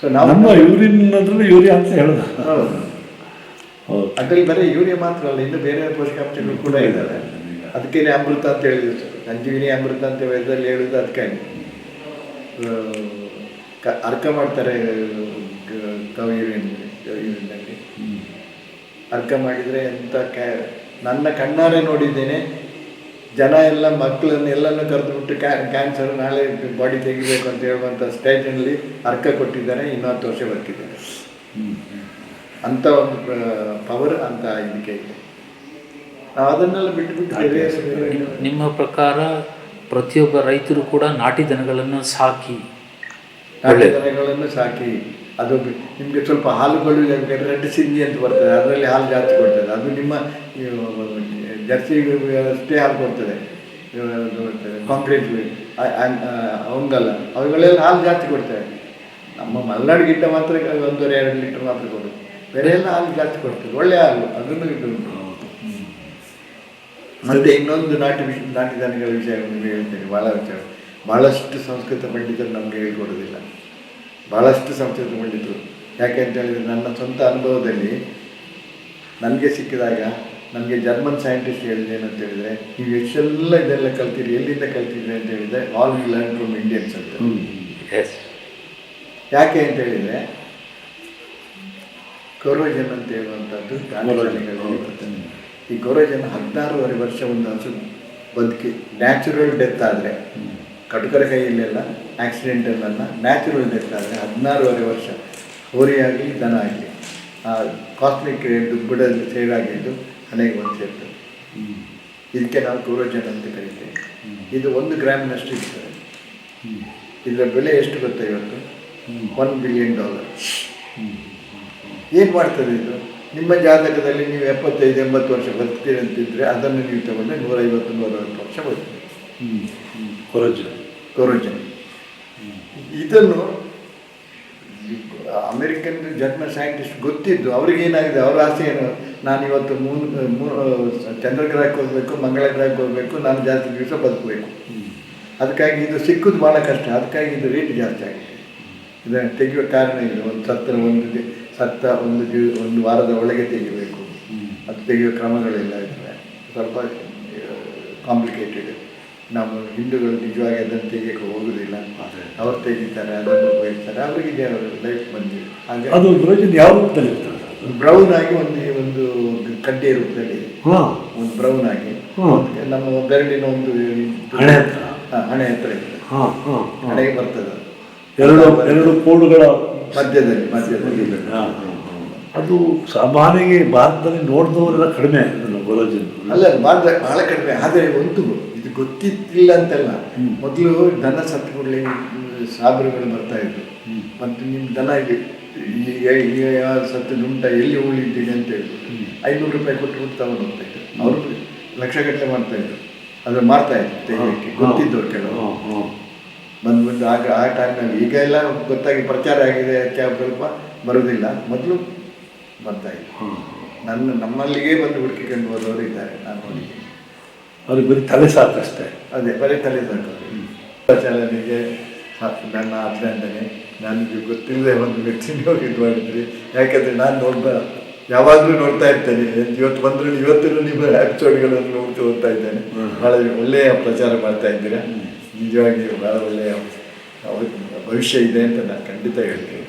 ಸೊ ನಾವು ನಮ್ಮ ಯೂರಿನ್ ಅಂದ್ರೆ ಯೂರಿಯಾ ಅಂತ ಹೇಳೋದು. ಹೌದು. ಅದರಲ್ಲಿ ಬರೀ ಯೂರಿಯಾ ಮಾತ್ರ ಅಲ್ಲ ಇನ್ನು ಬೇರೆ ಪೋಷಕಾಂಶಗಳು ಕೂಡ ಇದ್ದಾರೆ ಅದಕ್ಕೇನೆ ಅಮೃತ ಅಂತ ಹೇಳಿದ್ರು. ಸಂಜೀವಿನಿ ಅಮೃತ ಅಂತ ವೇದದಲ್ಲಿ ಹೇಳುದು ಅದಕ್ಕಾಗಿ ಅರ್ಕ ಮಾಡ್ತಾರೆ ಕವಿಯಲ್ಲಿ ಅರ್ಕ ಮಾಡಿದರೆ ಎಂಥ ಕ್ಯಾ ನನ್ನ ಕಣ್ಣಾರೆ ನೋಡಿದ್ದೇನೆ. ಜನ ಎಲ್ಲ ಮಕ್ಕಳನ್ನ ಎಲ್ಲನೂ ಕರೆದುಬಿಟ್ಟು ಕ್ಯಾ ಕ್ಯಾನ್ಸರ್ ನಾಳೆ ಬಾಡಿ ತೆಗಿಬೇಕು ಅಂತ ಹೇಳುವಂಥ ಸ್ಟೇಜಲ್ಲಿ ಅರ್ಕ ಕೊಟ್ಟಿದ್ದಾರೆ ಇನ್ನೂ ಹತ್ತು ವರ್ಷ ಬದುಕಿದ್ದಾರೆ ಅಂಥ ಒಂದು ಪವರ್ ಅಂತ ಇದಕ್ಕೆ ಇದೆ. ನಾವು ಅದನ್ನೆಲ್ಲ ಬಿಟ್ಟು ಬಿಟ್ಟು ನಿಮ್ಮ ಪ್ರಕಾರ ಪ್ರತಿಯೊಬ್ಬ ರೈತರು ಕೂಡ ನಾಟಿ ದನಗಳನ್ನು ಸಾಕಿ ನಾಟಿ ದನಗಳನ್ನು ಸಾಕಿ ಅದು ನಿಮಗೆ ಸ್ವಲ್ಪ ಹಾಲುಗಳು ರೆಡ್ ಸಿಂಜಿ ಅಂತ ಬರ್ತದೆ ಅದರಲ್ಲಿ ಹಾಲು ಜಾಸ್ತಿ ಕೊಡ್ತದೆ. ಅದು ನಿಮ್ಮ ಜರ್ಸಿ ಅಷ್ಟೇ ಹಾಲು ಕೊಡ್ತದೆ. ಕಾಂಕ್ರೀಟ್ ಅವಂಗಲ್ಲ. ಅವುಗಳೆಲ್ಲ ಹಾಲು ಜಾಸ್ತಿ ಕೊಡ್ತವೆ. ನಮ್ಮ ಮಲ್ನಾಡು ಗಿಡ್ಡ ಮಾತ್ರ ಒಂದೂವರೆ ಎರಡು ಲೀಟರ್ ಮಾತ್ರ ಕೊಡೋದು ಬೇರೆ ಎಲ್ಲ ಹಾಲು ಜಾಸ್ತಿ ಕೊಡ್ತದೆ. ಒಳ್ಳೆ ಹಾಲು ಅದನ್ನು ಇದು ಉಂಟು. ಮತ್ತೆ ಇನ್ನೊಂದು ನಾಟಿ ವಿಷ ನಾಟಿ ಧಾನ್ಯಗಳ ವಿಷಯ ನಿಮಗೆ ಹೇಳ್ತೇನೆ ಭಾಳ ವಿಚಾರ ಭಾಳಷ್ಟು ಸಂಸ್ಕೃತ ಪಂಡಿತರು ನಮಗೆ ಹೇಳಿಕೊಡೋದಿಲ್ಲ ಭಾಳಷ್ಟು ಸಂಸ್ಕೃತ ಪಂಡಿತರು. ಯಾಕೆ ಅಂತ ಹೇಳಿದರೆ ನನ್ನ ಸ್ವಂತ ಅನುಭವದಲ್ಲಿ ನನಗೆ ಸಿಕ್ಕಿದಾಗ ನನಗೆ ಜರ್ಮನ್ ಸೈಂಟಿಸ್ಟ್ ಹೇಳಿದೆ ಏನಂತ ಹೇಳಿದರೆ ನೀವು ಎಷ್ಟೆಲ್ಲ ಇದೆಲ್ಲ ಕಲ್ತೀರಿ ಎಲ್ಲಿಂದ ಕಲ್ತಿದ್ರಿ ಅಂತ ಹೇಳಿದರೆ all we learn from Indians ಅಂತ. ಯಾಕೆ ಅಂತ ಹೇಳಿದರೆ ಕೊರೋಜನ್ ಅಂತ ಹೇಳುವಂಥದ್ದು ಬರ್ತದೆ ಈ ಕೊರೋಜನ್ ಹದಿನಾರೂವರೆ ವರ್ಷ ಒಂದು ಹಸು ಬದುಕಿ ನ್ಯಾಚುರಲ್ ಡೆತ್ ಆದರೆ ಕಟುಕರ ಕೈಯಲ್ಲೆಲ್ಲ ಆಕ್ಸಿಡೆಂಟಲ್ ಅಲ್ಲ ನ್ಯಾಚುರಲ್ ಡೆತ್ ಆದರೆ ಹದಿನಾರೂವರೆ ವರ್ಷ ಹೋರಿಯಾಗಲಿ ದನ ಆಗಲಿ ಆ ಕಾಸ್ಮಿಕ್ ಬುಡ ಸೇರಾಗಿದ್ದು ಹಣೆಗೆ ಬಂದು ಸೇರ್ತದೆ ಇದಕ್ಕೆ ನಾವು ಕೊರೋಜನ್ ಅಂತ ಕರಿತೇವೆ. ಇದು ಒಂದು ಗ್ರಾಮ್ನಷ್ಟು ಇರ್ತದೆ. ಇದರ ಬೆಲೆ ಎಷ್ಟು ಗೊತ್ತಾ ಇವತ್ತು? ಒನ್ ಬಿಲಿಯನ್ ಡಾಲರ್ ಏನು ಮಾಡ್ತದೆ ಇದು? ನಿಮ್ಮ ಜಾತಕದಲ್ಲಿ ನೀವು ಎಪ್ಪತ್ತೈದು ಎಂಬತ್ತು ವರ್ಷ ಬದುಕ್ತೀರಿ ಅಂತಿದ್ರೆ ಅದನ್ನು ನೀವು ತಗೊಂಡ್ರೆ ನೂರೈವತ್ತು ನೂರೈವತ್ತು ವರ್ಷ ಬದುಕ್ತೀರಿ. ಕೊರಜ. ಕೊರೋಜನ್ ಇದನ್ನು ಅಮೆರಿಕನ್ ಜನ್ಮ ಸೈಂಟಿಸ್ಟ್ ಗೊತ್ತಿದ್ದು ಅವ್ರಿಗೆ ಏನಾಗಿದೆ? ಅವ್ರ ಆಸೆ ಏನು? ನಾನು ಇವತ್ತು ಮೂರು ಮೂ- ಚಂದ್ರಗ್ರಹಕ್ಕೆ ಹೋಗಬೇಕು ಮಂಗಳ ಗ್ರಹಕ್ಕೆ ಹೋಗಬೇಕು ನಾನು ಜಾಸ್ತಿ ದಿವಸ ಬದುಕಬೇಕು. ಅದಕ್ಕಾಗಿ ಇದು ಸಿಕ್ಕುದು ಭಾಳ ಕಷ್ಟ. ಅದಕ್ಕಾಗಿ ಇದು ರೇಟ್ ಜಾಸ್ತಿ ಆಗಿದೆ. ಇದನ್ನು ತೆಗೆಯುವ ಕಾರಣ ಇದೆ. ಒಂದು ಸತ್ತರ ಒಂದು ಸತ್ತ ಒಂದು ದಿವ ಒಂದು ವಾರದ ಒಳಗೆ ತೆಗಿಬೇಕು. ಅದು ತೆಗೆಯುವ ಕ್ರಮಗಳೆಲ್ಲ ಇದ್ದಾವೆ ಸ್ವಲ್ಪ ಕಾಂಪ್ಲಿಕೇಟೆಡ್ ನಾವು ಹಿಂದೂಗಳು ನಿಜವಾಗಿ ಅದನ್ನು ತೆಗಿಯೋಕ್ಕೆ ಹೋಗುದಿಲ್ಲ. ಅವ್ರು ತೆಗಿತಾರೆ ಅದನ್ನು ಉಪಯೋಗಿಸ್ತಾರೆ. ಅವರಿಗೆ ಲೈಫ್ ಬಂದಿದೆ. ಹಾಗೆ ಅದು ಪ್ರಯೋಜನ ಯಾವ ರೂಪದಲ್ಲಿ ಬ್ರೌನ್ ಆಗಿ ಒಂದು ಒಂದು ಕಡ್ಡಿ ರೂಪದಲ್ಲಿ. ಒಂದು ಬ್ರೌನ್ ಆಗಿ. ನಮ್ಮ ಬೆರಳಿನ ಒಂದು ಹಣೆ ಹತ್ರ? ಹಣೆ ಹತ್ರ ಇರ್ತದೆ. ಹಣೆಗೆ ಬರ್ತದೆ ಎರಡು ಎರಡು ಕೋಡುಗಳ ಮಧ್ಯದಲ್ಲಿ ಮಧ್ಯದಲ್ಲಿ. ಹಾಂ. ಅದು ಸಾಮಾನ್ಯ ಭಾರತದಲ್ಲಿ ನೋಡಿದವರೆಲ್ಲ ಕಡಿಮೆ ಅಲ್ಲ ಭಾರತ ಬಹಳ ಕಡಿಮೆ. ಆದರೆ ಒಂದು ಇದು ಗೊತ್ತಿಲ್ಲ ಅಂತಲ್ಲ. ಮೊದಲು ದನ ಸತ್ತು ಕೂಡಲೇ ಸಾಬರುಗಳು ಬರ್ತಾ ಇದ್ರು. ಮತ್ತು ನಿಮ್ಮ ದನ ಸತ್ತು ಉಂಟ ಎಲ್ಲಿ ಉಳಿದ್ದೀನಿ ಅಂತ ಹೇಳಿ. ಐನೂರು ರೂಪಾಯಿ ಕೊಟ್ಟು ತಗೊಂಡು ಹೋಗ್ತಾ ಇದ್ರು. ಅವರು ಲಕ್ಷಗಟ್ಟಲೆ ಮಾಡ್ತಾ ಇದ್ರು. ಅದನ್ನು ಮಾಡ್ತಾ ಇದ್ರು ಗೊತ್ತಿದ್ದವ್ರು ಕೆಲವು ಹಾಂ ಹಾಂ ಬಂದು ಬಂದು ಆಗ ಆ ಟೈಮ್ನಲ್ಲಿ ಈಗ ಎಲ್ಲ ಗೊತ್ತಾಗಿ ಪ್ರಚಾರ ಆಗಿದೆ ಕ್ಯಾಬ್ ಸ್ವಲ್ಪ ಬರೋದಿಲ್ಲ. ಮೊದಲು ಬರ್ತಾ ಇದೆ ನನ್ನ ನಮ್ಮಲ್ಲಿಗೆ ಬಂದು ಹುಡುಕಿಕೊಂಡು ಹೋದವರು ಇದ್ದಾರೆ ನಾನು ನೋಡಿದ್ದೀನಿ. ಅವ್ರಿಗೆ ಬರೀ ತಲೆ ಸಾಕಷ್ಟೇ. ಅದೇ ಬರೀ ತಲೆ ಚಾಲನೆಗೆ ನನ್ನ ಅಭಿನಂದನೆ. ನನಗೆ ಗೊತ್ತಿಲ್ಲದೆ ಒಂದು ವ್ಯಕ್ತಿನ ಹೋಗಿ ಇದು ಮಾಡಿದ್ರಿ. ಯಾಕೆಂದರೆ ನಾನು ನೋಡ್ಬ ಯಾವಾಗಲೂ ನೋಡ್ತಾ ಇರ್ತೇನೆ. ಇವತ್ತು ಬಂದರೂ ಇವತ್ತಿನೂ ನಿಮ್ಮ ಎಪಿಸೋಡ್ಗಳನ್ನು ನೋಡ್ತಾ ಹೋಗ್ತಾ ಇದ್ದೇನೆ ಭಾಳ ಒಳ್ಳೆಯ ಪ್ರಚಾರ ಮಾಡ್ತಾ ಇದ್ದೀರಾ? ನಿಜವಾಗಿ ಬಹಳ ಒಳ್ಳೆಯ ಭವಿಷ್ಯ ಇದೆ ಅಂತ ನಾನು ಖಂಡಿತ ಹೇಳ್ತೀನಿ.